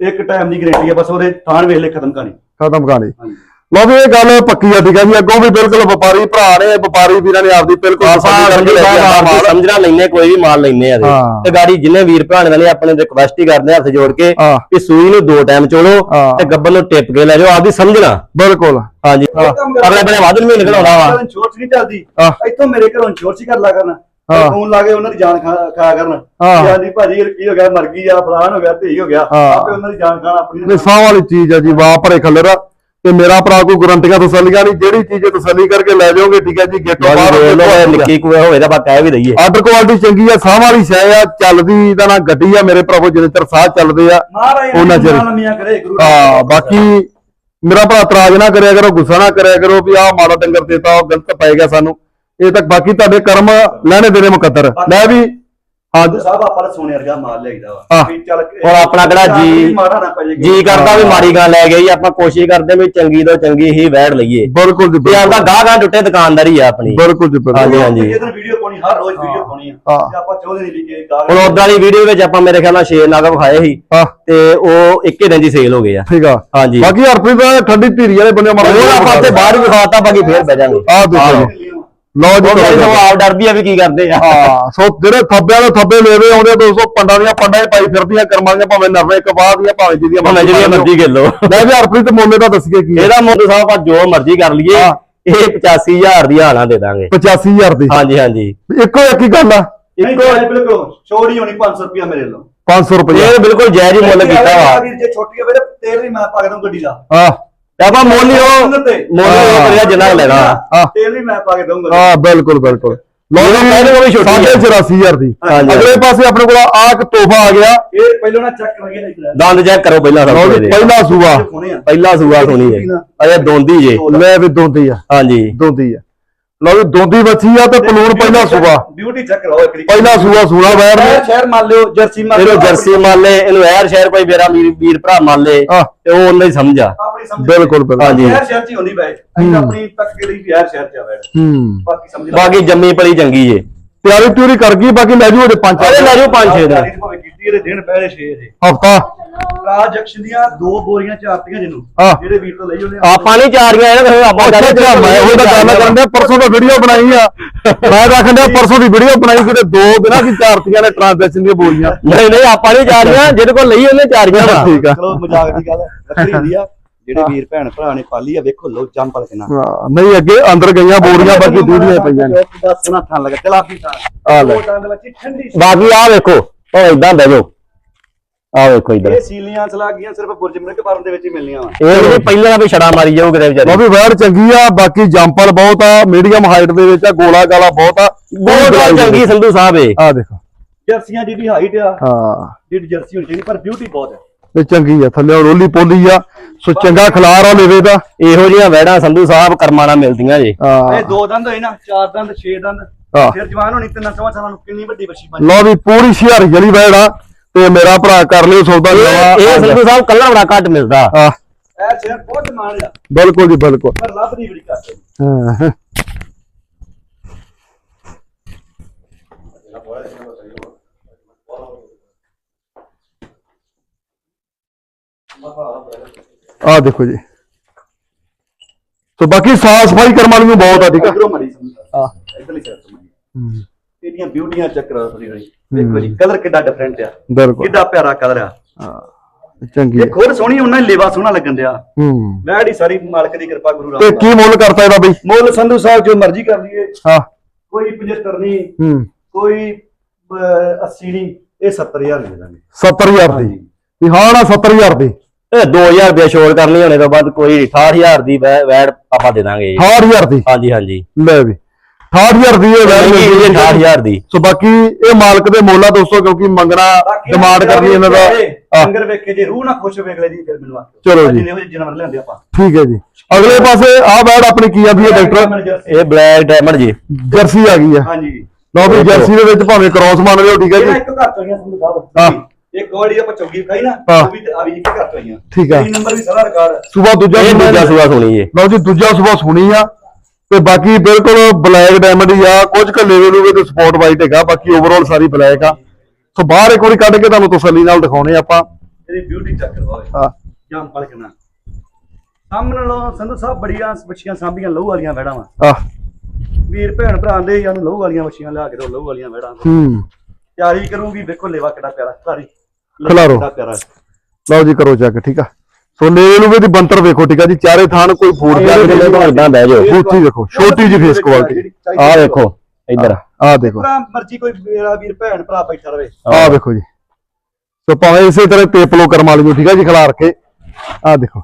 ਇੱਕ ਟਾਈਮ ਦੀ ਗਾਰੰਟੀ ਆ ਬਸ ਉਹਦੇ ਥਾਂ ਵੇਖ ਲੈ ਖਤਮ ਕਹਾਣੀ। ਖਤਮ ਕਹਾਣੀ। ਹਾਂਜੀ ਲਓ ਵੀ ਇਹ ਗੱਲ ਪੱਕੀ ਆ ਠੀਕ ਹੈ ਜੀ। ਅੱਗੋਂ ਵੀ ਬਿਲਕੁਲ ਵਪਾਰੀ ਭਰਾ ਨੇ ਵਪਾਰੀ ਵੀਰਾਂ ਨੇ ਆਪਦੀ ਬਿਲਕੁਲ ਕਰਕੇ ਲੈ ਕੇ ਆਉਣਾ ਮਾਲ। ਸਮਝਣਾ ਲੈਨੇ ਕੋਈ ਵੀ ਮਾਲ ਲੈਨੇ ਆ। ਤੇ ਗਾੜੀ ਜਿੰਨੇ ਵੀਰ ਭਰਾ ਨੇ ਆਪਣੇ ਰਿਕਵੈਸਟ ਹੀ ਕਰਦੇ ਆ ਹੱਥ ਜੋੜ ਕੇ। ਕਿ ਸੂਈ ਨੂੰ ਦੋ ਟਾਈਮ ਚੋਲੋ। ਤੇ ਗੱਬਰ ਨੂੰ ਟਿੱਪ ਕੇ ਲੈ ਜਾਓ ਆਪਦੀ ਸਮਝਣਾ ਬਿਲਕੁਲ। ਹਾਂਜੀ। ਅਗਲੇ ਬਣੇ ਵੱਧ ਨਹੀਂ ਨਿਕਲਾਉਣਾ ਵਾ। ਇੰਸ਼ੋਰੈਂਸ ਨਹੀਂ ਚੱਲਦੀ। ਇੱਥੋਂ ਮੇਰੇ ਘਰੋਂ ਇੰਸ਼ੋਰੈਂਸ ਹੀ ਕਰ ਲਾ ਕਰਨਾ। ਫੋਨ ਲਾ ਕੇ ਉਹਨਾਂ ਦੀ ਜਾਨ ਖਾ ਕਰਨ। ਹਾਂਜੀ ਭਾਜੀ ਕੀ ਹੋ ਗਿਆ? ਮਰ ਗਈ ਆ ਫਲਾਣ ਹੋ ਗਿਆ ਧੀ ਹੋ ਗਿਆ। ਆਪੇ ਉਹਨਾਂ ਦੀ ਜਾਨ ਖਾਣ ਆਪਣੀ। ਨੇ ਸਾਹ ਵਾਲੀ ਚੀਜ਼ ਆ ਜੀ ਵਾਹ ਭਰੇ ਖੱਲਰ ਆ। ਤੇ ਮੇਰਾ ਭਰਾ ਕੋਈ ਗਰੰਟੀਆਂ ਤਸੱਲੀਆਂ ਨਹੀਂ ਜਿਹੜੀ ਚੀਜ਼ ਤਸੱਲੀ ਕਰਕੇ ਲੈ ਜਾਓਗੇ ਠੀਕ ਹੈ ਜੀ ਗੇਟੋਂ ਬਾਹਰ ਨਿੱਕੀ ਕੋਈ ਹੋਵੇ ਤਾਂ ਆਪਾਂ ਕਹਿ ਵੀ ਦਈਏ। ਆਰਡਰ ਕੁਆਲਿਟੀ ਚੰਗੀ ਆ ਸਾਹ ਵਾਲੀ ਸ਼ੈ ਆ ਚੱਲਦੀ ਦਾ ਨਾ ਗੱਡੀ ਆ ਮੇਰੇ ਭਰਾਵੋ ਜਿੰਨੇ ਚਿਰ ਸਾਹ ਚੱਲਦੇ ਆ ਉਹਨਾਂ ਚਿਰ। ਹਾਂ ਬਾਕੀ ਮੇਰਾ ਭਰਾ ਇਤਰਾਜ਼ ਨਾ ਕਰਿਆ ਕਰੋ ਗੁੱਸਾ ਨਾ ਕਰਿਆ ਕਰੋ ਵੀ ਆਹ ਮਾੜਾ ਡੰਗਰ ਦੇਤਾ ਉਹ ਗਲਤ ਪੈ ਗਿਆ ਸਾਨੂੰ। ਇਹ ਤਾਂ ਬਾਕੀ ਤੁਹਾਡੇ ਕਰਮ ਲੈਣੇ ਦੇਣੇ ਮੁਕੱਦਰ। ਲੈ ਵੀ ਹਾਂ ਸਾਧ ਸਾਹਿਬ ਆਪਾਂ ਤਾਂ ਸੋਨੇ ਵਰਗਾ ਮਾਲ ਲਿਆਈਦਾ ਹਾਂ। ਵਾ ਵੀ ਚੱਲ ਹੁਣ ਆਪਣਾ ਕਿਹੜਾ ਜੀ ਮਾੜਾ ਨਾ ਪੈ ਜੇ ਕਰਦਾ ਵੀ ਮਾੜੀ ਗਾਂ ਲੈ ਗਈ ਆਪਾਂ ਕੋਸ਼ਿਸ਼ ਕਰਦੇ ਵੀ ਚੰਗੀ ਤੋਂ ਚੰਗੀ ਹੀ ਵੈੜ ਲਈਏ। ਬਿਲਕੁਲ ਜੀ ਤੇ ਆਪਦਾ ਗਾਹ ਗਾਹ ਟੁੱਟੇ ਦੁਕਾਨਦਾਰੀ ਆ ਆਪਣੀ। ਬਿਲਕੁਲ ਜੀ ਬਿਲਕੁਲ। ਹਾਂਜੀ, ਹਾਂਜੀ। ਜਦੋਂ ਵੀਡੀਓ ਪਾਉਣੀ ਹਰ ਰੋਜ਼ ਵੀਡੀਓ ਪਾਉਣੀ ਆ। ਹਾਂ। ਤੇ ਆਪਾਂ ਚਾਹੁੰਦੇ ਨਹੀਂ ਵੀ ਕਿ ਗਾਹਕ- ਹੁਣ ਉਦਾਂ ਦੀ ਵੀਡੀਓ ਵਿੱਚ ਆਪਾਂ ਮੇਰੇ ਖਿਆਲ ਨਾਲ 6 ਨਗ ਵਿਖਾਏ ਸੀ। ਤੇ ਉਹ ਇੱਕੇ ਦਿਨ ਦੀ ਸੇਲ ਹੋ ਗਏ ਆ। ਠੀਕ ਆ। ਹਾਂਜੀ। ਬਾਕੀ ਹਰਪ੍ਰੀਤ ਦਾ ਠੰਡੀ ਧੀਰੀ ਵਾਲੇ ਬੰਦੇ ਮਾਰਾ ਉਹ ਆਪਾਂ ਤੇ ਬਾਹਰ ਵੀ ਵਿਖਾਤਾ ਬਾਕੀ ਫੇਰ ਬਹਿ ਜਾਾਂਗੇ ਆਹ ਦੇਖੋ ਜੀ। ਲਓ ਜੀ ਕਰੋ ਜੀ। ਆਪ ਡਰਦੀ ਆ ਵੀ ਕੀ ਕਰਦੇ ਆ। ਹਾਂ ਸੋ ਜਿਹੜੇ ਥੱਬਿਆਂ ਦੇ ਥੱਬੇ ਲੈਵੇ ਆਉਂਦੇ ਆ ਦੋਸਤੋ ਪੰਡਾਂ ਦੀਆਂ ਪੰਡਾਂ ਹੀ ਪਾਈ ਫਿਰਦੀਆਂ ਕਰਮਾਂ ਦੀਆਂ ਭਾਵੇਂ ਨਰਵੇਂ ਕਬਾਹ ਦੀਆਂ ਭਾਵੇਂ ਜਿਹਦੀਆਂ ਭਾਵੇਂ ਜਿਹੜੀਆਂ ਮਰਜ਼ੀ ਕਿਲੋ ਲੈ ਵੀ ਹਰਪ੍ਰੀਤ ਮੋਲੇ ਦਾ ਦੱਸੀਏ ਕੀ ਹੈ ਇਹਦਾ ਮੁੱਲ ਸਾਹਿਬ ਆਪਾਂ ਜੋ ਮਰਜ਼ੀ ਕਰ ਲਈਏ ਹਾਂ। ਇਹ 85000 ਦੀ ਹਾਲਾਂ ਦੇ ਦਾਂਗੇ। 85000 ਦੀ? ਹਾਂਜੀ ਹਾਂਜੀ। ਇੱਕੋ ਇੱਕ ਹੀ ਗੱਲ ਆ? ਇੱਕੋ ਬਿਲਕੁਲ ਚੋਰੀ ਹੋਣੀ 500 ਰੁਪਿਆ ਮੇਰੇ ਲੋ 500 ਰੁਪਏ ਇਹ ਬਿਲਕੁਲ ਜਾਇਜ਼ ਹੀ ਮੁੱਲ ਕੀਤਾ ਵਾ। ਜੇ ਛੋਟੀ ਹੋਵੇ ਤੇ ਤੇਲ ਵੀ ਮੈਂ ਪਾ ਕੇ ਦਊਂ ਗੱਡੀ ਦਾ। ਹਾਂ। ਆਪਾਂ ਮੁੱਲ ਹੀ ਉਹ ਉਹਨਾਂ ਤੇ। ਮੁੱਲ ਹੀ ਉਹ ਕਰਿਆ ਜਿੰਨਾ ਕੁ ਲੈਣਾ। ਹਾਂ। ਤੇਲ ਵੀ ਮੈਂ ਪਾ ਕੇ ਦਊਂਗਾ। ਹਾਂ ਬਿਲਕੁਲ ਬਿਲਕੁਲ। ਪਹਿਲੇ ਕੋਲ ਵੀ ਛੋਟੀ ਆ। 84000 ਦੀ। ਹਾਂਜੀ। ਅਗਲੇ ਪਾਸੇ ਆਪਣੇ ਕੋਲ ਆ ਇੱਕ ਤੋਹਫਾ ਆ ਗਿਆ। ਇਹ ਪਹਿਲਾਂ ਨਾ ਚੈੱਕ ਕਰਾਂਗੇ ਦੰਦ ਚੈੱਕ ਕਰੋ ਪਹਿਲਾਂ ਸਭ ਤੋਂ। ਪਹਿਲਾ ਸੂਆ। ਪਹਿਲਾ ਸੂਆ ਸੁਣੀ ਹੈ। ਅਜੇ ਦੋਂਦੀ ਜੇ। ਲੈ ਵੀ ਦੋਂਦੀ ਆ। ਹਾਂਜੀ। ਦੋਂਦੀ ਆ। ਲਓ ਵੀ ਦੋਂਦੀ ਬੱਚੀ ਆ ਤੇ ਪਲੂਣ ਪਹਿਲਾ ਸੂਆ। ਬਿਊਟੀ ਚੈੱਕ ਕਰਾਓ ਇੱਕ ਵਾਰੀ। ਪਹਿਲਾ ਸੂਆ ਸੂਣਾ ਵੈਰ ਨੇ। ਸ਼ਹਿਰ ਮੰਨ ਲਿਓ ਜਰਸੀ ਮੰਨ ਇਹਨੂੰ ਜਰਸੀ ਮੰਨ ਲੈ ਇਹਨੂੰ ਐਰ ਸ਼ਹਿਰ ਕੋਈ ਮੇਰਾ ਵੀਰ ਵੀਰ ਭਰਾ ਮੰਨ ਲੈ। ਤੇ ਉਹ ਉਹਨਾਂ ਹੀ ਸਮਝਾ ਆਪਣੀ ਸਮਝ ਬਿਲਕੁਲ ਬਿਲਕੁਲ। ਹਾਂਜੀ। ਸ਼ਹਿਰ ਸ਼ਹਿਰ ਚ ਹੀ ਹੁੰਦੀ ਬੈ ਅਸੀਂ ਤਾਂ ਆਪਣੀ ਤੱਕ ਕੇ ਲਈ ਸ਼ਹਿਰ ਸ਼ਹਿਰ ਚ ਆਵੇ ਹੂੰ। ਬਾਕੀ ਸਮਝ ਬਾਕੀ ਜੰਮੀ ਪਲੀ ਚੰਗੀ ਜੇ। ਤਿਆਰੀ ਤਿਉਰੀ ਕਰ ਗਈ ਬਾਕੀ ਲੈ ਜੂ ਉਹਦੇ ਪੰਜ ਲੈ ਜਾਓ ਪੰਜ ਛੇ ਦਿਨ। ਭਾਵੇਂ ਕੀਤੀ ਇਹਦੇ ਦਿਨ ਪਹਿਲੇ 6 ਦੇ ਹਫਤਾ। ਰਾਜ ਜੰਕਸ਼ਨ ਦੀਆਂ ਦੋ ਬੋਰੀਆਂ ਚਾਰਤੀਆਂ ਜਿਹਨੂੰ ਹਾਂ। ਜਿਹੜੇ ਵੀਰ ਤੋਂ ਲਈ ਉਹਨੇ ਆਪਾਂ ਨਹੀਂ ਚਾਰੀਆਂ ਇਹਨਾਂ ਫਿਰ ਆਪਾਂ ਅੱਛਾ ਅੱਛਾ ਮੈਂ ਉਹ ਤਾਂ ਗੱਲ ਕਰਨ ਡਿਆ ਪਰਸੋਂ ਤਾਂ ਵੀਡੀਓ ਬਣਾਈ ਆ। ਮੈਂ ਤਾਂ ਆਖਣ ਡਿਆ ਪਰਸੋਂ ਦੀ ਵੀਡੀਓ ਬਣਾਈ ਕਿਤੇ ਦੋ ਦਿਨਾਂ ਦੀ ਚਾਰਤੀਆਂ ਨੇ ਟ੍ਰਾਂਜੈਕਸ਼ਨ ਦੀਆਂ ਬੋਲੀਆਂ ਨਹੀਂ ਨਹੀਂ ਆਪਾਂ ਨਹੀਂ ਚਾਰੀਆਂ ਜਿਹਦੇ ਕੋਲ ਲਈ ਉਹਨੇ ਚਾਰੀਆਂ ਵਾ। ਠੀਕ ਆ। ਚਲੋ ਮਜ਼ਾਕ ਦੀ ਗੱਲ ਵੱਖਰੀ ਹੁੰਦੀ ਆ ਜਿਹੜੇ ਵੀਰ ਭੈਣ ਭਰਾ ਨੇ ਪਾਲੀ ਆ ਵੇਖੋ ਲੋ ਕਿੰਨਾ। ਹਾਂ, ਨਹੀਂ ਅੱਗੇ ਅੰਦਰ ਗਈਆਂ ਬੋਰੀਆਂ ਬਾਕੀ ਦੂਰੀਆਂ ਪਈਆਂ ਨੇ। ਬਸ ਨਾ ਥਾਂ ਲੱਗਾ ਚਲ ਆਪੀ ਥਾਂ। ਆ ਲੈ। ਉਹ ਟਾਂ ਦੇ ਵਿੱਚ ਠੰਡੀ ਸੀ। ਬਾਕੀ ਆ ਵੇਖੋ ਉਹ ਇਦਾਂ ਬਹਿ ਜਾਓ ਆ ਵੇਖੋ ਇਧਰ। ਇਹ ਸੀਲੀਆਂ ਚਲਾ ਗਈਆਂ ਸਿਰਫ ਬੁਰਜ ਮਿਲਕ ਫਾਰਮ ਦੇ ਵਿੱਚ ਹੀ ਮਿਲਣੀਆਂ ਵਾ। ਇਹ ਨਹੀਂ ਪਹਿਲਾਂ ਵੀ ਛੜਾ ਮਾਰੀ ਜਾਓ ਕਿਤੇ ਉਹ ਵਿਚਾਰੇ ਵੀ ਵੈਰ ਚੰਗੀ ਆ ਬਾਕੀ ਜੰਪਲ ਬਹੁਤ ਆ ਮੀਡੀਅਮ ਹਾਈਟ ਦੇ ਵਿੱਚ ਆ ਗੋਲਾ ਗਾਲਾ ਬਹੁਤ ਆ। ਬਹੁਤ ਚੰਗੀ ਸੰਧੂ ਸਾਹਿਬ ਏ। ਆ ਦੇਖੋ। ਜਰਸੀਆਂ ਜਿਹਦੀ ਹਾਈਟ ਆ। ਹਾਂ। ਜਿਹੜੀ ਜਰਸੀ ਹੋਣੀ ਚਾਹੀਦੀ ਪਰ ਬਿਊਟੀ ਬਹੁਤ ਹੈ ਤੇ ਚੰਗੀ ਆ ਥੱਲੇ ਰੋਲੀ ਪੋਲੀ ਆ। ਸੋ ਚੰਗਾ ਖਿਲਾਰ ਆ ਲੇਵੇ ਦਾ। ਇਹੋ ਜਿਹੀਆਂ ਵੈੜਾਂ ਸੰਧੂ ਸਾਹਿਬ ਕਰਮਾਂ ਨਾਲ ਮਿਲਦੀਆਂ ਜੇ। ਹਾਂ। ਇਹ ਦੋ ਦੰਦ ਹੋਏ ਨਾ ਚਾਰ ਦੰਦ ਛੇ ਦੰਦ। ਫਿਰ ਜਵਾਨ ਹੋਣੀ ਤਿੰਨਾਂ ਚੌਹਾਂ ਸਾਲਾਂ ਨੂੰ ਕਿੰਨੀ ਵੱਡੀ ਬੱਚੀ ਬਣ। ਲਓ ਵੀ ਪੂਰੀ ਸ਼ਿਆਰੀ ਜਲੀ ਵੈੜ ਆ। ਤੇ ਮੇਰਾ ਭਰਾ ਕਰ ਲਿਓ ਸੌਦਾ ਇਹ ਇਹ ਸੰਧੂ ਸਾਹਿਬ ਕੱਲਾ ਬੜਾ ਘੱਟ ਮਿਲਦਾ। ਆ ਇਹ ਸ਼ਹਿਰ ਬਹੁਤ ਮਾਣ ਆ। ਬਿਲਕੁਲ ਜੀ ਬਿਲਕੁਲ। ਪਰ ਲੱਭਦੀ ਬੜੀ ਘੱਟ ਹੈ। ਹਾਂ ਆ ਦੇਖੋ ਜੀ। ਸੋ ਬਾਕੀ ਸਾਫ਼ ਸਫ਼ਾਈ ਕਰਮ ਵਾਲੀ ਨੂੰ ਬਹੁਤ ਆ ਠੀਕ ਆ? ਇਧਰੋਂ ਮਰੀ ਸਮਝਾ ਆ ਇਧਰਲੀ ਸਾਈਡ ਤੋਂ ਮਰੀ। ਇਹਦੀਆਂ ਬਿਊਟੀਆਂ ਚੱਕਰ ਥੋੜੀ ਥੋੜੀ ਦੇਖੋ ਜੀ ਕਲਰ ਕਿੱਡਾ ਡਿਫਰੈਂਟ ਆ। ਬਿਲਕੁਲ। ਕਿੱਡਾ ਪਿਆਰਾ ਕਲਰ ਆ। ਹਾਂ, ਚੰਗੀ। ਇਹ ਖੋਰ ਸੋਹਣੀ ਉਹਨਾਂ ਦੀ ਲੇਵਾ ਸੋਹਣਾ ਲੱਗਣ ਦਿਆ ਹੂੰ। ਵੈੜੀ ਸਾਰੀ ਮਾਲਕ ਦੀ ਕਿਰਪਾ ਗੁਰੂ ਤੇ ਰਾਮਦਾਸ ਕੀ ਮੁੱਲ ਕਰਤਾ ਇਹਦਾ ਬਈ? ਮੁੱਲ ਸੰਧੂ ਸਾਹਿਬ ਜੋ ਮਰਜ਼ੀ ਕਰ ਲਈਏ। ਹਾਂ। ਕੋਈ 75 ਨਹੀਂ ਹੂੰ। ਕੋਈ ਅਹ, 80 ਨਹੀਂ ਇਹ 70000 ਦੇ ਦਾਂਗੇ 70000 ਦੀ? ਵੀ ਹਾਂ ਨਾ 70000 ਦੀ। ਇਹ 2000 ਰੁਪਏ ਛੋੜ ਕਰਨੀ ਹੋਣੇ ਤੋਂ ਬਾਅਦ ਕੋਈ 68000 ਦੀ ਵੈ- ਵੈੜ ਆਪਾਂ ਦੇ ਦਾਂਗੇ। ਜੀ। 68000 ਦੀ? ਹਾਂਜੀ ਹਾਂਜੀ। ਲੈ ਵੀ। 68000 ਦੀ ਇਹ ਵੈਲ ਮਿਲਦੀ ਜੀ ਹੈ। 68000 ਦੀ। ਸੋ ਬਾਕੀ ਇਹ ਮਾਲਕ ਦੇ ਮੁੱਲ ਆ ਦੋਸਤੋ ਕਿਉਂਕਿ ਮੰਗਣਾ ਡਿਮਾਂਡ ਕਰਨੀ ਇਹਨਾਂ ਦਾ। ਆ, ਅੰਗਰ ਵੇਖ ਕੇ ਜੇ ਰੂਹ ਨਾ ਖੁਸ਼ ਹੋਵੇ ਅਗਲੇ ਦੀ ਫਿਰ ਮੈਨੂੰ ਆਖੋ ਚਲੋ ਜੀ। ਜਿੰਨੇ ਹੋਏ ਜਨਮ ਲੈਂਦੇ ਆਪਾਂ। ਠੀਕ ਹੈ ਜੀ। ਅਗਲੇ ਪਾਸੇ ਆਹ ਬੈਡ ਆਪਣੀ ਕੀ ਆਂਦੀ ਹੈ ਡਾਕਟਰ? ਇਹ ਬਲੈਕ ਡਾਇਮੰਡ ਜੀ। ਜਰਸੀ ਆ ਗਈ ਆ। ਹਾਂਜੀ। ਲਓ ਵੀ ਜਰਸੀ ਦੇ ਵਿੱਚ ਭਾਵੇਂ ਕ੍ਰਾਸ ਮੰਨ ਲਿਓ ਠੀਕ ਹੈ ਜੀ। ਇੱਕ ਘਰ ਤੋਂ ਆਈਆਂ ਸੰਧੂ ਹਾਂ। ਸਾਹਿਬ ਇੱਕ ਗੋੜੀ ਆਪਾਂ ਚੌਗੀ ਖਾਈ ਨਾ ਹਾਂ। ਉਹ ਵੀ ਤੇ ਆ ਵੀ ਇੱਕ ਘਰ ਤੋਂ ਆਈਆਂ ਠੀਕ ਆ। ਇਹ ਨੰਬਰ ਵੀ ਸਾਰਾ ਰਿਕਾਰਡ। ਸੂਬਾ ਦੂਜਾ ਇਹ ਸੂਬਾ ਦੂਜਾ ਸੁਣੀ ਜੀ। ਲਓ ਜੀ ਦੂਜਾ ਸੂਬਾ ਸੁਣੀ ਆ। ਤੇ ਬਾਕੀ ਬਿਲਕੁਲ ਬਲੈਕ ਡਾਇਮੰਡ ਆ ਕੁਝ ਕੁ ਲੈਵੇ ਲੂਵੇ ਤੇ ਸਪੋਰਟ ਵਾਈਟ ਹੈਗਾ ਬਾਕੀ ਓਵਰਆਲ ਸਾਰੀ ਬਲੈਕ ਆ। ਸੋ ਬਾਹਰ ਇੱਕ ਵਾਰੀ ਕੱਢ ਕੇ ਤੁਹਾਨੂੰ ਤਸੱਲੀ ਨਾਲ ਦਿਖਾਉਣੇ ਆਪਾਂ। ਇਹਦੀ ਬਿਊਟੀ ਚੈੱਕ ਕਰਵਾਓ ਹਾਂ। ਜਾਮ ਪਲ ਕਿੰਨਾ ਸਾਹਮਣੇ ਲੋ ਸੰਧੂ ਸਾਹਿਬ ਬੜੀਆਂ ਬੱਚੀਆਂ ਸਾਂਭੀਆਂ ਲਹੂ ਵਾਲੀਆਂ ਵੈੜਾਂ ਵਾ। ਆ ਵੀਰ ਭੈਣ ਭਰਾ ਦੇ ਜਾਨੂੰ ਲਹੂ ਵਾਲੀਆਂ ਬੱਚੀਆਂ ਲਿਆ ਕੇ ਦੋ ਲਹੂ ਵਾਲੀਆਂ ਵੈੜਾਂ ਹੂੰ। ਤਿਆਰੀ ਕਰੂਗੀ ਵੇਖੋ ਲੇਵਾ ਕਿੱਡਾ ਪਿਆਰਾ ਸਾਰੀ। ਖਿਲਾਰੋ। ਲਓ ਜੀ ਕਰੋ ਚੈੱਕ ਠੀਕ ਆ। ਸੋ ਲੈਵੇ ਲੂਵੇ ਦੀ ਬੰਤਰ ਵੇਖੋ ਠੀਕ ਆ ਜੀ ਚਾਰੇ ਥਾਨ ਕੋਈ ਫੂਡ ਇਹਦੇ ਜਾ ਥੱਲੇ ਭਾਵੇਂ ਏਦਾਂ ਬਹਿ ਜਾਓ। ਬੂਥੀ ਦੇਖੋ ਛੋਟੀ ਜੀ ਫੇਸ ਕੁਆਲਿਟੀ ਆਹ ਦੇਖੋ। ਇੱਧਰ। ਆ ਦੇਖੋ। ਭਰਾ ਮਰਜ਼ੀ ਕੋਈ ਮੇਰਾ ਵੀਰ ਭੈਣ ਭਰਾ ਬੈਠਾ ਰਵੇ। ਆ ਦੇਖੋ ਜੀ। ਸੋ ਭਾਵੇਂ ਇਸੇ ਤਰ੍ਹਾਂ ਟੇਪ ਲੋ ਕਰਮ ਨੂੰ ਠੀਕ ਆ ਜੀ ਖਿਲਾਰ ਕੇ। ਆ ਦੇਖੋ।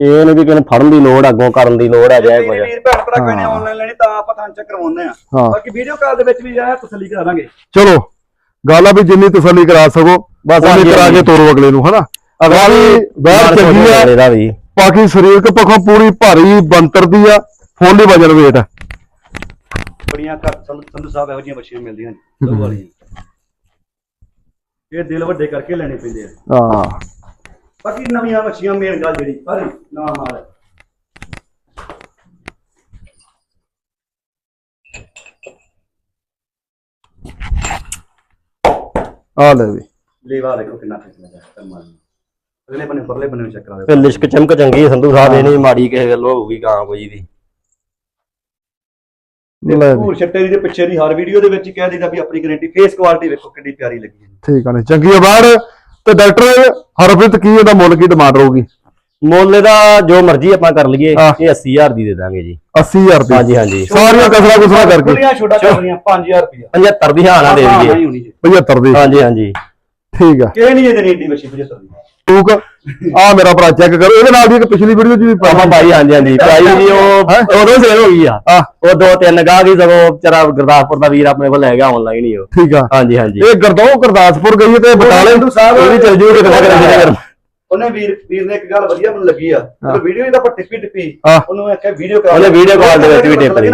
ਇਹ ਨਹੀਂ ਵੀ ਕਿਨੂੰ ਫੜਨ ਦੀ ਲੋੜ ਅੱਗੋਂ ਕਰਨ ਦੀ ਲੋੜ ਆ ਜਾਏ ਜੇ ਕੁਝ ਵੀਰ ਭੈਣ ਭਰਾ ਕਹਿੰਦੇ। ਆਨਲਾਈਨ ਲੈਣੀ ਤਾਂ ਆਪਾਂ ਤਾਂ ਚੈੱਕ ਕਰਵਾਉਂਦੇ ਆ ਹਾਂ। ਬਾਕੀ ਵੀਡੀਓ ਕਾਲ ਦੇ ਵਿੱਚ ਵੀ ਜਾਇਆ ਤਸੱਲੀ ਕਰਾ ਦਾਂਗੇ। ਚਲੋ ਗੱਲ ਆ ਵੀ ਜਿੰਨੀ ਤਸੱਲੀ ਕਰਾ ਸਕੋ ਬਸ ਹਾਂਜੀ, ਕਰਾ ਕੇ। ਤੋਰੋ ਅਗਲੇ ਨੂੰ ਹਨਾ? ਅਗਲਾ ਵੀ ਬਾਹਰ ਚੰਗੀ ਆ। ਇਹਦਾ ਵੀ। ਬਾਕੀ ਸਰੀਰਕ ਪੱਖੋਂ ਪੂਰੀ ਭਾਰੀ ਬੰਤਰ ਦੀ ਆ ਫੁੱਲ ਹੀ ਵਜਨ ਵੇਟ ਆ। ਬੜੀਆਂ ਘਰ ਸੰਧੂ ਸਾਹਿਬ ਇਹੋ ਜਿਹੀਆਂ ਬੱਚੀਆਂ ਮਿਲਦੀਆਂ ਨੇ ਲਹੂ ਵਾਲੀਆਂ। ਇਹ ਦਿਲ ਵੱਡੇ ਕਰਕੇ ਲੈਣੇ ਪੈਂਦੇ ਆ। ਹਾਂ। ਬਾਕੀ ਨਵੀਆਂ ਬੱਚੀਆਂ ਮੇਨ ਗੱਲ ਜਿਹੜੀ ਪਰ ਨਾ ਮਾਰ। ਆ ਲੈ ਵੀ। ਲੇਵਾ ਦੇਖੋ ਕਿੰਨਾ ਫਿੱਟ ਲੱਗਾ ਕਰਮਾਂ ਨੂੰ ਅਗਲੇ ਬੰਨੇ ਪਰਲੇ ਬੰਨੇ ਚੈੱਕ ਕਰਾ ਤੇ ਲਿਸ਼ਕ ਚਮਕ ਚੰਗੀ ਹੈ ਸੰਧੂ ਸਾਹਿਬ ਇਹ ਨਹੀਂ ਮਾੜੀ ਕਿਸੇ ਗੱਲੋਂ ਹੋਊਗੀ ਗਾਂ ਕੋਈ ਦੀ ਲੈ ਵੀ ਭੂਰ ਛੱਟੇ ਦੀ ਦੇ ਪਿੱਛੇ ਦੀ ਹਰ ਵੀਡੀਓ ਦੇ ਵਿੱਚ ਹੀ ਕਹਿ ਦਿੰਦਾ ਵੀ ਆਪਣੀ ਗਾਰੰਟੀ ਫੇਸ ਕੁਆਲਿਟੀ ਵੇਖੋ ਕਿੰਨੀ ਪਿਆਰੀ ਲੱਗੀ ਹੈ ਠੀਕ ਆ ਨੇ ਚੰਗੀ ਆ ਬਾਹਰ। ਤੇ ਡਾਕਟਰ ਹਰਪ੍ਰੀਤ ਕੀ ਇਹਦਾ ਮੁੱਲ ਕੀ ਡਿਮਾਂਡ ਰਹੂਗੀ? ਮੁੱਲ ਦਾ ਜੋ ਮਰਜ਼ੀ ਆਪਾਂ ਕਰ ਲਈਏ। ਇਹ 80000 ਦੀ ਦੇ ਦਾਂਗੇ ਜੀ। 80000 ਰੁਪਏ ਹਾਂਜੀ ਹਾਂਜੀ। ਸਾਰੀਆਂ ਕਸਰਾ ਕੁਸਰਾ ਕਰਕੇ। ਦੁਨੀਆ ਛੋਟਾ ਕਰਨੀਆਂ 5000 ਰੁਪਇਆ 75 ਦੀ ਹਾਨਾ ਦੇ ਦਈਏ। 75 ਦੀ। ਹਾਂਜੀ ਹਾਂਜੀ। ਠੀਕ ਆ। ਕਿਹੜੀ ਨਹੀਂ ਇਹਦੇ ਨੀਡੀ ਬੱਚੀ 75 ਦੀ। ਟੂਕ ਆ ਮੇਰਾ ਭਰਾ ਚੈੱਕ ਕਰੋ। ਇਹਦੇ ਨਾਲ ਦੀ ਇੱਕ ਪਿਛਲੀ ਵੀਡੀਓ 'ਚ ਵੀ ਪਾਵਾਂ ਬਾਈ ਹਾਂਜੀ ਹਾਂਜੀ। ਪ੍ਰਾਈਸ ਵੀ ਉਹ ਉਦੋਂ ਸੇਲ ਹੋ ਗਈ ਆ। ਉਹ ਦੋ ਤਿੰਨ ਗਾਹ ਦੀ ਸਗੋਂ ਵਿਚਾਰਾ ਗੁਰਦਾਸਪੁਰ ਦਾ ਵੀਰ ਆਪਣੇ ਕੋਲ ਲੈ ਗਿਆ ਆਨਲਾਈਨ ਹੀ ਉਹ। ਠੀਕ ਆ। ਹਾਂਜੀ ਹਾਂਜੀ। ਇਹ ਗਰਦੌ ਗੁਰਦਾਸਪੁਰ ਗਈ ਤੇ ਬਟਾਲੇ ਸੰਧੂ ਸਾਹਿਬ ਇਹ ਵੀ ਚੱਲ ਜੂਗੇ ਕਿਤੇ ਨਾ ਕਿਤੇ ਕਿਤੇ ਉਹਨੇ ਵੀਰ ਵੀਰ ਨੇ ਇੱਕ ਗੱਲ ਵਧੀਆ ਮੈਨੂੰ ਲੱਗੀ ਆ। ਚਲੋ ਵੀਡੀਓ ਇਹਦਾ ਆਪਾਂ ਟਿੱਪੀ ਟਿੱਪੀ। ਉਹਨੂੰ ਆਖਿਆ ਵੀਡੀਓ ਕਾਲ ਉਹਨੇ ਦੇ ਵਿੱਚ ਵੀ ਟਿੱਪ ਲਈ।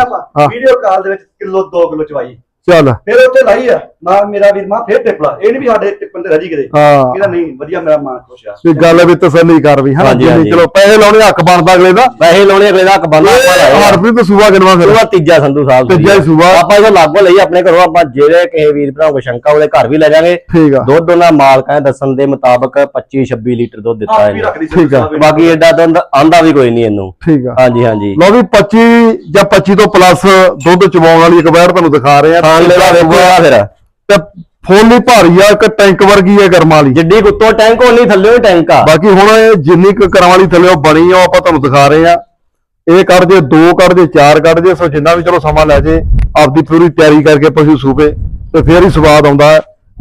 ਵੀਡੀਓ ਕਾਲ ਦੇ ਵਿੱਚ ਕਿਲੋ 2 ਕਿਲੋ ਚਵਾਈ। ਚੱਲ। ਫਿਰ ਉੱਥੇ ਲਾਈ ਆ। ਮਾਂ ਮੇਰਾ ਵੀਰ ਮਾਂ ਫੇਰ ਟਿੱਪਲਾ ਇਹ ਨਹੀਂ ਵੀ ਸਾਡੇ ਟਿੱਪਣ ਤੇ ਰਹਿ ਜੀ ਕਿਤੇ। ਹਾਂ। ਇਹਦਾ ਨਹੀਂ ਵਧੀਆ ਮੇਰਾ ਮਾਂ ਖੁਸ਼ ਆ। ਇਹ ਗੱਲ ਵੀ ਤਸੱਲੀ ਕਰ ਵੀ ਹਨਾ? ਹਾਂਜੀ, ਹਾਂਜੀ। ਚਲੋ ਪੈਸੇ ਲਾਉਣੇ ਹੱਕ ਬਣਦਾ ਅਗਲੇ ਦਾ। ਵੈਸੇ ਲਾਉਣੇ ਅਗਲੇ ਦਾ ਹੱਕ ਬੰਦਾ ਆਪਾਂ ਲਾਇਆ ਹਰਪ੍ਰੀਤ ਸੂਆ ਕਿਨਵਾ ਫਿਰ? ਉਹਦਾ ਤੀਜਾ ਸੰਧੂ ਸਾਹਿਬ। ਤੀਜਾ ਹੀ ਸੂਆ। ਆਪਾਂ ਇਹਦਾ ਲਾਗੋ ਲਈ ਆਪਣੇ ਘਰੋਂ ਆਪਾਂ ਜਿਹੜੇ ਕਿਸੇ ਵੀਰ ਭਰਾ ਕੋ ਸ਼ੰਕਾ ਉਹਦੇ ਘਰ ਵੀ ਲੈ ਜਾਾਂਗੇ। ਠੀਕ ਆ। ਦੁੱਧ ਉਹਨਾਂ ਮਾਲਕਾਂ ਦੇ ਦੱਸਣ ਦੇ ਮੁਤਾਬਕ 25 26 ਲੀਟਰ ਦੁੱਧ ਦਿੱਤਾ ਆਪ ਵੀ ਇਹਨੇ। ਰੱਖਦੀ ਠੀਕ ਆ। ਬਾਕੀ ਐਡਾ ਦੁੱਧ ਆਂਦਾ ਵੀ ਕੋਈ ਨਹੀਂ ਇਹਨੂੰ। ਠੀਕ ਆ। ਹਾਂਜੀ ਹਾਂਜੀ। ਲਓ ਵੀ 25 ਜਾਂ 25 ਤੋਂ ਪਲੱਸ ਦੁੱਧ ਚਵਾਉਣ ਵਾਲੀ ਇੱਕ ਵੈਰ ਤੁਹਾਨੂੰ ਦਿਖਾ ਰਹੇ ਆ। ਖਾਣ ਲੈ ਦਾ ਵੇਖੋ ਆ ਫਿਰ। ਤੇ ਫੁੱਲ ਭਾਰੀ ਆ ਇੱਕ ਟੈਂਕ ਵਰਗੀ ਆ ਕਰਮ ਵਾਲੀ। ਜਿੱਡੀ ਕੁੱਤੋਂ ਟੈਂਕ ਹੋਣੀ ਥੱਲੇ ਟੈਂਕ ਆ। ਬਾਕੀ ਹੁਣ ਇਹ ਜਿੰਨੀ ਕੁ ਕਰਮ ਵਾਲੀ ਥੱਲੇ ਉਹ ਬਣੀ ਆ ਉਹ ਆਪਾਂ ਤੁਹਾਨੂੰ ਦਿਖਾ ਰਹੇ ਆ। ਇਹ ਕੱਢ ਜੇ ਦੋ ਕੱਢ ਜੇ ਚਾਰ ਕੱਢ ਜੇ ਸੋ ਜਿੰਨਾ ਵੀ ਚਲੋ ਸਮਾਂ ਲੈ ਜੇ ਆਪਦੀ ਪੂਰੀ ਤਿਆਰੀ ਕਰਕੇ ਪਸ਼ੂ ਸੂਪੇ ਤੇ ਫੇਰ ਹੀ ਸਵਾਦ ਆਉਂਦਾ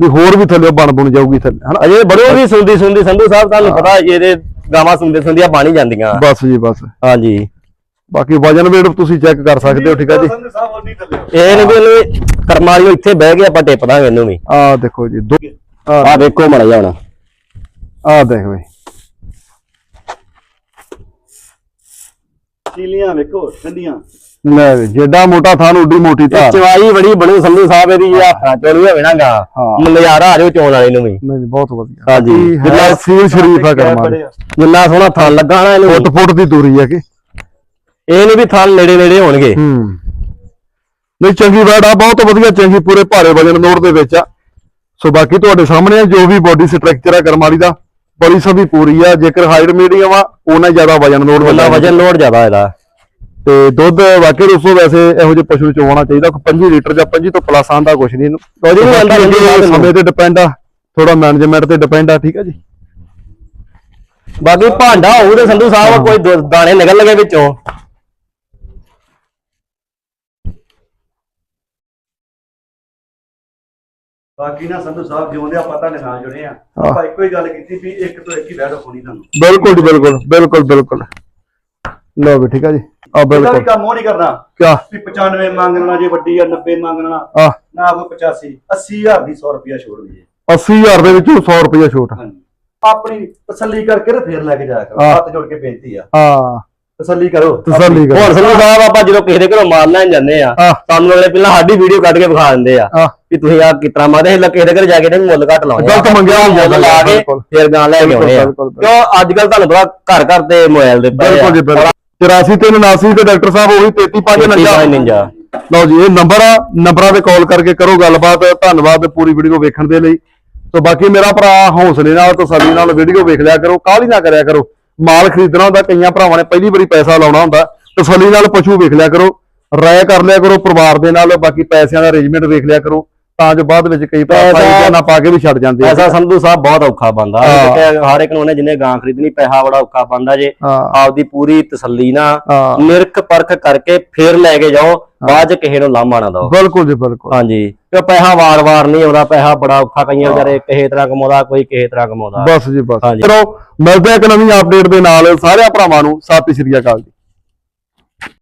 ਵੀ ਹੋਰ ਵੀ ਥੱਲੇ ਬਣ ਬਣ ਜਾਊਗੀ ਥੱਲੇ ਹਨਾ? ਅਜੇ ਬੜੋ ਵੀ ਸੁਣਦੀ ਸੁਣਦੀ ਸੰਧੂ ਸਾਹਿਬ ਤੁਹਾਨੂੰ ਪਤਾ ਇਹਦੇ ਗਾਵਾਂ ਸੁਣਦੇ ਸੁਣਦੀਆਂ ਬਣ ਜਾਂਦੀਆਂ। ਬਸ ਜੀ ਬਸ। ਹਾਂਜੀ। ਬਾਕੀ ਵਜਨ ਵੇਟ ਤੁਸੀਂ ਚੈੱਕ ਕਰ ਸਕਦੇ ਹੋ ਠੀਕ ਆ ਜੀ? ਇਹ ਨਹੀਂ ਵੀ ਇਹਨੂੰ ਕਰਮਾਲੀਓ ਇੱਥੇ ਬਹਿ ਕੇ ਆਪਾਂ ਟਿੱਪ ਦਾਂਗੇ ਇਹਨੂੰ ਵੀ। ਆ ਦੇਖੋ ਜੀ ਦੋ ਆ ਦੇਖੋ। ਮੜ ਜਾਣਾ ਆ ਦੇਖ ਬਈ ਚੀਲੀਆਂ ਵੇਖੋ ਠੰਡੀਆਂ। ਲੈ ਵੀ ਜਿੱਡਾ ਮੋਟਾ ਥਾਨ ਉੱਡੀ ਮੋਟੀ ਧਾਰ। ਚਵਾਈ ਬੜੀ ਬਣੂ ਸੰਧੂ ਸਾਹਿਬ ਇਹਦੀ ਜੇ ਹੱਥਾਂ ਚੋਲੀ ਹੋਵੇ ਨਾ ਗਾ ਹਾਂ। ਨਜ਼ਾਰਾ ਆ ਜਾਓ ਚੋਣ ਵਾਲੇ ਨੂੰ ਵੀ। ਨਹੀਂ ਬਹੁਤ ਵਧੀਆ। ਹਾਂਜੀ। ਹੈ ਸੀਲ ਸ਼ਰੀਫ ਆ ਕਰਮਾ। ਜਿੰਨਾ ਸੋਹਣਾ ਥਾਂ ਲੱਗਾ ਨਾ ਇਹਨੂੰ ਫੁੱਟ ਫੁੱਟ ਦੀ ਦੂਰੀ ਹੈ ਕਿ ਇਹ ਨਹੀਂ ਵੀ ਥਾਂ ਨੇੜੇ ਨੇੜੇ ਹੋਣਗੇ। ਹੂੰ। ਨਹੀਂ ਚੰਗੀ ਆ ਬਹੁਤ ਵਧੀਆ ਚੰਗੀ ਪੂਰੇ ਭਾਰੇ ਵਜਨ ਨੋਟ ਦੇ ਵਿੱਚ ਆ। ਸੋ ਬਾਕੀ ਤੁਹਾਡੇ ਸਾਹਮਣੇ ਆ ਜੋ ਵੀ ਬੋਡੀ ਸਟਰਕਚਰ ਆ ਕਰਮ ਵਾਲੀ ਦਾ ਬੜੀ ਸਭੀ ਪੂਰੀ ਆ। ਜੇਕਰ ਹਾਈਟ ਮੀਡੀਅਮ ਆ ਉਹਨਾਂ ਜ਼ਿਆਦਾ ਵਜਨ ਲੋਡ ਉਹਦਾ ਵਜਨ ਲੋਡ ਜ਼ਿਆਦਾ ਇਹਦਾ। ਤੇ ਦੁੱਧ ਵਾਕਈ ਦੋਸਤੋ ਵੈਸੇ ਇਹੋ ਜਿਹੇ ਪਸ਼ੂ ਚੋਣਾ ਚਾਹੀਦਾ ਕੋਈ 25 ਲੀਟਰ ਜਾਂ 25 ਤੋਂ ਪਲੱਸ ਆਂਦਾ ਕੁਛ ਨਹੀਂ। ਇਹਨੂੰ ਸਮੇਂ ਤੇ ਡਿਪੈਂਡ ਆ ਥੋੜਾ ਮੈਨੇਜਮੈਂਟ ਤੇ ਡਿਪੈਂਡ ਆ ਠੀਕ ਆ ਜੀ? ਬਾਕੀ ਭਾਂਡਾ ਹੋਊ ਤੇ ਸੰਧੂ ਸਾਹਿਬ ਕੋਈ ਦਾਣੇ ਨਿਕਲ ਲਗੇ ਵਿੱਚੋਂ। ਬਾਕੀ ਨਾ ਸੰਧੂ ਸਾਹਿਬ ਜਿਉਂਦੇ ਆਪਾਂ ਤੁਹਾਡੇ ਨਾਲ ਜੁੜੇ ਆ। ਆਪਾਂ ਇੱਕੋ ਹੀ ਗੱਲ ਕੀਤੀ ਵੀ ਇੱਕ ਤੋਂ ਇੱਕ ਹੀ ਬੈਠ ਹੋਣੀ ਤੁਹਾਨੂੰ। ਬਿਲਕੁਲ ਜੀ ਬਿਲਕੁਲ ਬਿਲਕੁਲ ਬਿਲਕੁਲ। ਲਓ ਵੀ ਠੀਕ ਆ ਜੀ? ਆ ਬਿਲਕੁਲ। ਕੰਮ ਉਹ ਨਹੀਂ ਕਰਨਾ। ਕਿਆ? ਵੀ 95 ਮੰਗਣਾ ਜੇ ਵੱਡੀ ਆ 90 ਮੰਗਣਾ ਆ ਨਾ ਕੋਈ 85 80000 ਦੀ 100 ਰੁਪਿਆ ਛੋੜ ਲਈਏ। 80000 ਦੇ ਵਿੱਚੋਂ 100 ਰੁਪਏ ਛੋਟ। ਹਾਂਜੀ। ਆਪਣੀ ਤਸੱਲੀ ਕਰਕੇ ਤੇ ਫੇਰ ਲੈ ਕੇ ਜਾਇਆ ਕਰੋ। ਹੱਥ ਜੋੜ ਕੇ ਬੇਨਤੀ ਆ। ਹਾਂ ਤਸੱਲੀ ਕਰੋ। ਤਸੱਲੀ ਹੁਣ ਕਰ। ਸੰਧੂ ਸਾਹਿਬ ਆਪਾਂ ਜਦੋਂ ਕਿਸੇ ਦੇ ਘਰੋਂ ਮਾਲ ਲੈਣ ਜਾਂਦੇ ਆ। ਸਾਨੂੰ ਅਗਲੇ ਪਹਿਲਾਂ ਸਾਡੀ ਵੀਡੀਓ ਕੱਢ ਕੇ ਵਿਖਾ ਦਿੰਦੇ ਆ। ਕਿ ਤੁਸੀਂ ਆ ਕਿਤਨਾ ਮਾਦੇ ਹਿੱਲ ਕਿਸੇ ਦੇ ਘਰ ਜਾ ਕੇ ਨੇ ਮੁੱਲ ਘੱਟ ਲਾਉਣੇ ਗਲਤ ਮੰਗਿਆ ਹੁੰਦਾ ਮੁੱਲ ਲਾ ਕੇ ਬਿਲਕੁਲ। ਫਿਰ ਗਾਂ ਲੈ ਕੇ ਆਉਣੇ ਆ। ਬਿਲਕੁਲ, ਬਿਲਕੁਲ। ਕਿਉਂ ਅੱਜ ਕੱਲ ਤੁਹਾਨੂੰ ਪਤਾ ਘਰ ਘਰ ਤੇ ਮੋਬਾਈਲ ਦੇ ਪਏ। ਬਿਲਕੁਲ ਜੀ ਬਿਲਕੁਲ। 84 ਤੇ 79 ਤੇ ਡਾਕਟਰ ਸਾਹਿਬ ਉਹੀ 33 ਨਿੰਜਾ ਲਓ ਜੀ ਇਹ ਨੰਬਰ ਆ ਨੰਬਰਾਂ ਤੇ ਕਾਲ ਕਰਕੇ ਕਰੋ ਗੱਲਬਾਤ। ਧੰਨਵਾਦ ਪੂਰੀ ਵੀਡੀਓ ਵੇਖਣ ਦੇ ਲਈ। ਸੋ ਬਾਕੀ ਮੇਰਾ ਭਰਾ ਹੌਸਲੇ ਨਾਲ ਤਸੱਲੀ ਨਾਲ ਵੀਡੀਓ ਵੇਖ ਲਿਆ ਕਰੋ ਕਾਹਲੀ ਨਾ ਕਰਿਆ ਕਰੋ। ਮਾਲ ਖਰੀਦਣਾ ਹੁੰਦਾ ਕਈਆਂ ਭਰਾਵਾਂ ਨੇ ਪਹਿਲੀ ਵਾਰੀ ਪੈਸਾ ਲਾਉਣਾ ਹੁੰਦਾ। ਤਸੱਲੀ ਨਾਲ ਪਸ਼ੂ ਵੇਖ ਲਿਆ ਕਰੋ ਰਾਇ ਕਰ ਲਿਆ ਕਰੋ ਪਰਿਵਾਰ ਦੇ ਨਾਲ ਬਾਕੀ ਪੈਸਿਆਂ ਦਾ ਅਰੇਂਜਮੈਂਟ ਵੇਖ ਲਿਆ ਕਰੋ। ਤਾਂ ਜੋ ਬਾਅਦ ਵਿੱਚ ਕਈ ਪੈਸਾ- ਨਾ ਪਾ ਕੇ ਵੀ ਛੱਡ ਜਾਂਦੇ ਆ। ਪੈਸਾ ਸੰਧੂ ਸਾਹਿਬ ਬਹੁਤ ਔਖਾ ਬੰਦਾ। ਹਰ ਇੱਕ ਨੂੰ ਉਹਨੇ ਜਿਹਨੇ ਗਾਂ ਖਰੀਦਣੀ ਪੈਸਾ ਬੜਾ ਔਖਾ ਬੰਦਾ ਜੇ। ਆਪਦੀ ਪੂਰੀ ਤਸੱਲੀ ਨਾਲ ਹਾਂ। ਨਿਰਖ ਪਰਖ ਕਰਕੇ ਫੇਰ ਲੈ ਕੇ ਜਾਓ ਬਾਅਦ ਚ ਕਿਸੇ ਨੂੰ ਲਾਮਾ ਨਾ ਦਿਓ। ਬਿਲਕੁਲ ਜੀ ਬਿਲਕੁਲ। ਹਾਂਜੀ। ਕਿਉਂ ਪੈਸਾ ਵਾਰ-ਵਾਰ ਨਹੀਂ ਆਉਂਦਾ ਪੈਸਾ ਬੜਾ ਔਖਾ ਕਈਆਂ ਵਿਚਾਰੇ ਕਿਸੇ ਤਰ੍ਹਾਂ ਕਮਾਉਂਦਾ ਕੋਈ ਕਿਸੇ ਤਰ੍ਹਾਂ ਕਮਾਉਂਦਾ। ਬਸ ਜੀ ਬਸ। ਚਲੋ ਮਿਲਦੇ ਆ ਇੱਕ ਨਵੀਂ ਅਪਡੇਟ ਦੇ ਨਾਲ। ਸਾਰਿਆਂ ਭਰਾਵਾਂ ਨੂੰ ਸਤਿ ਸ਼੍ਰੀ ਅਕਾਲ ਜੀ।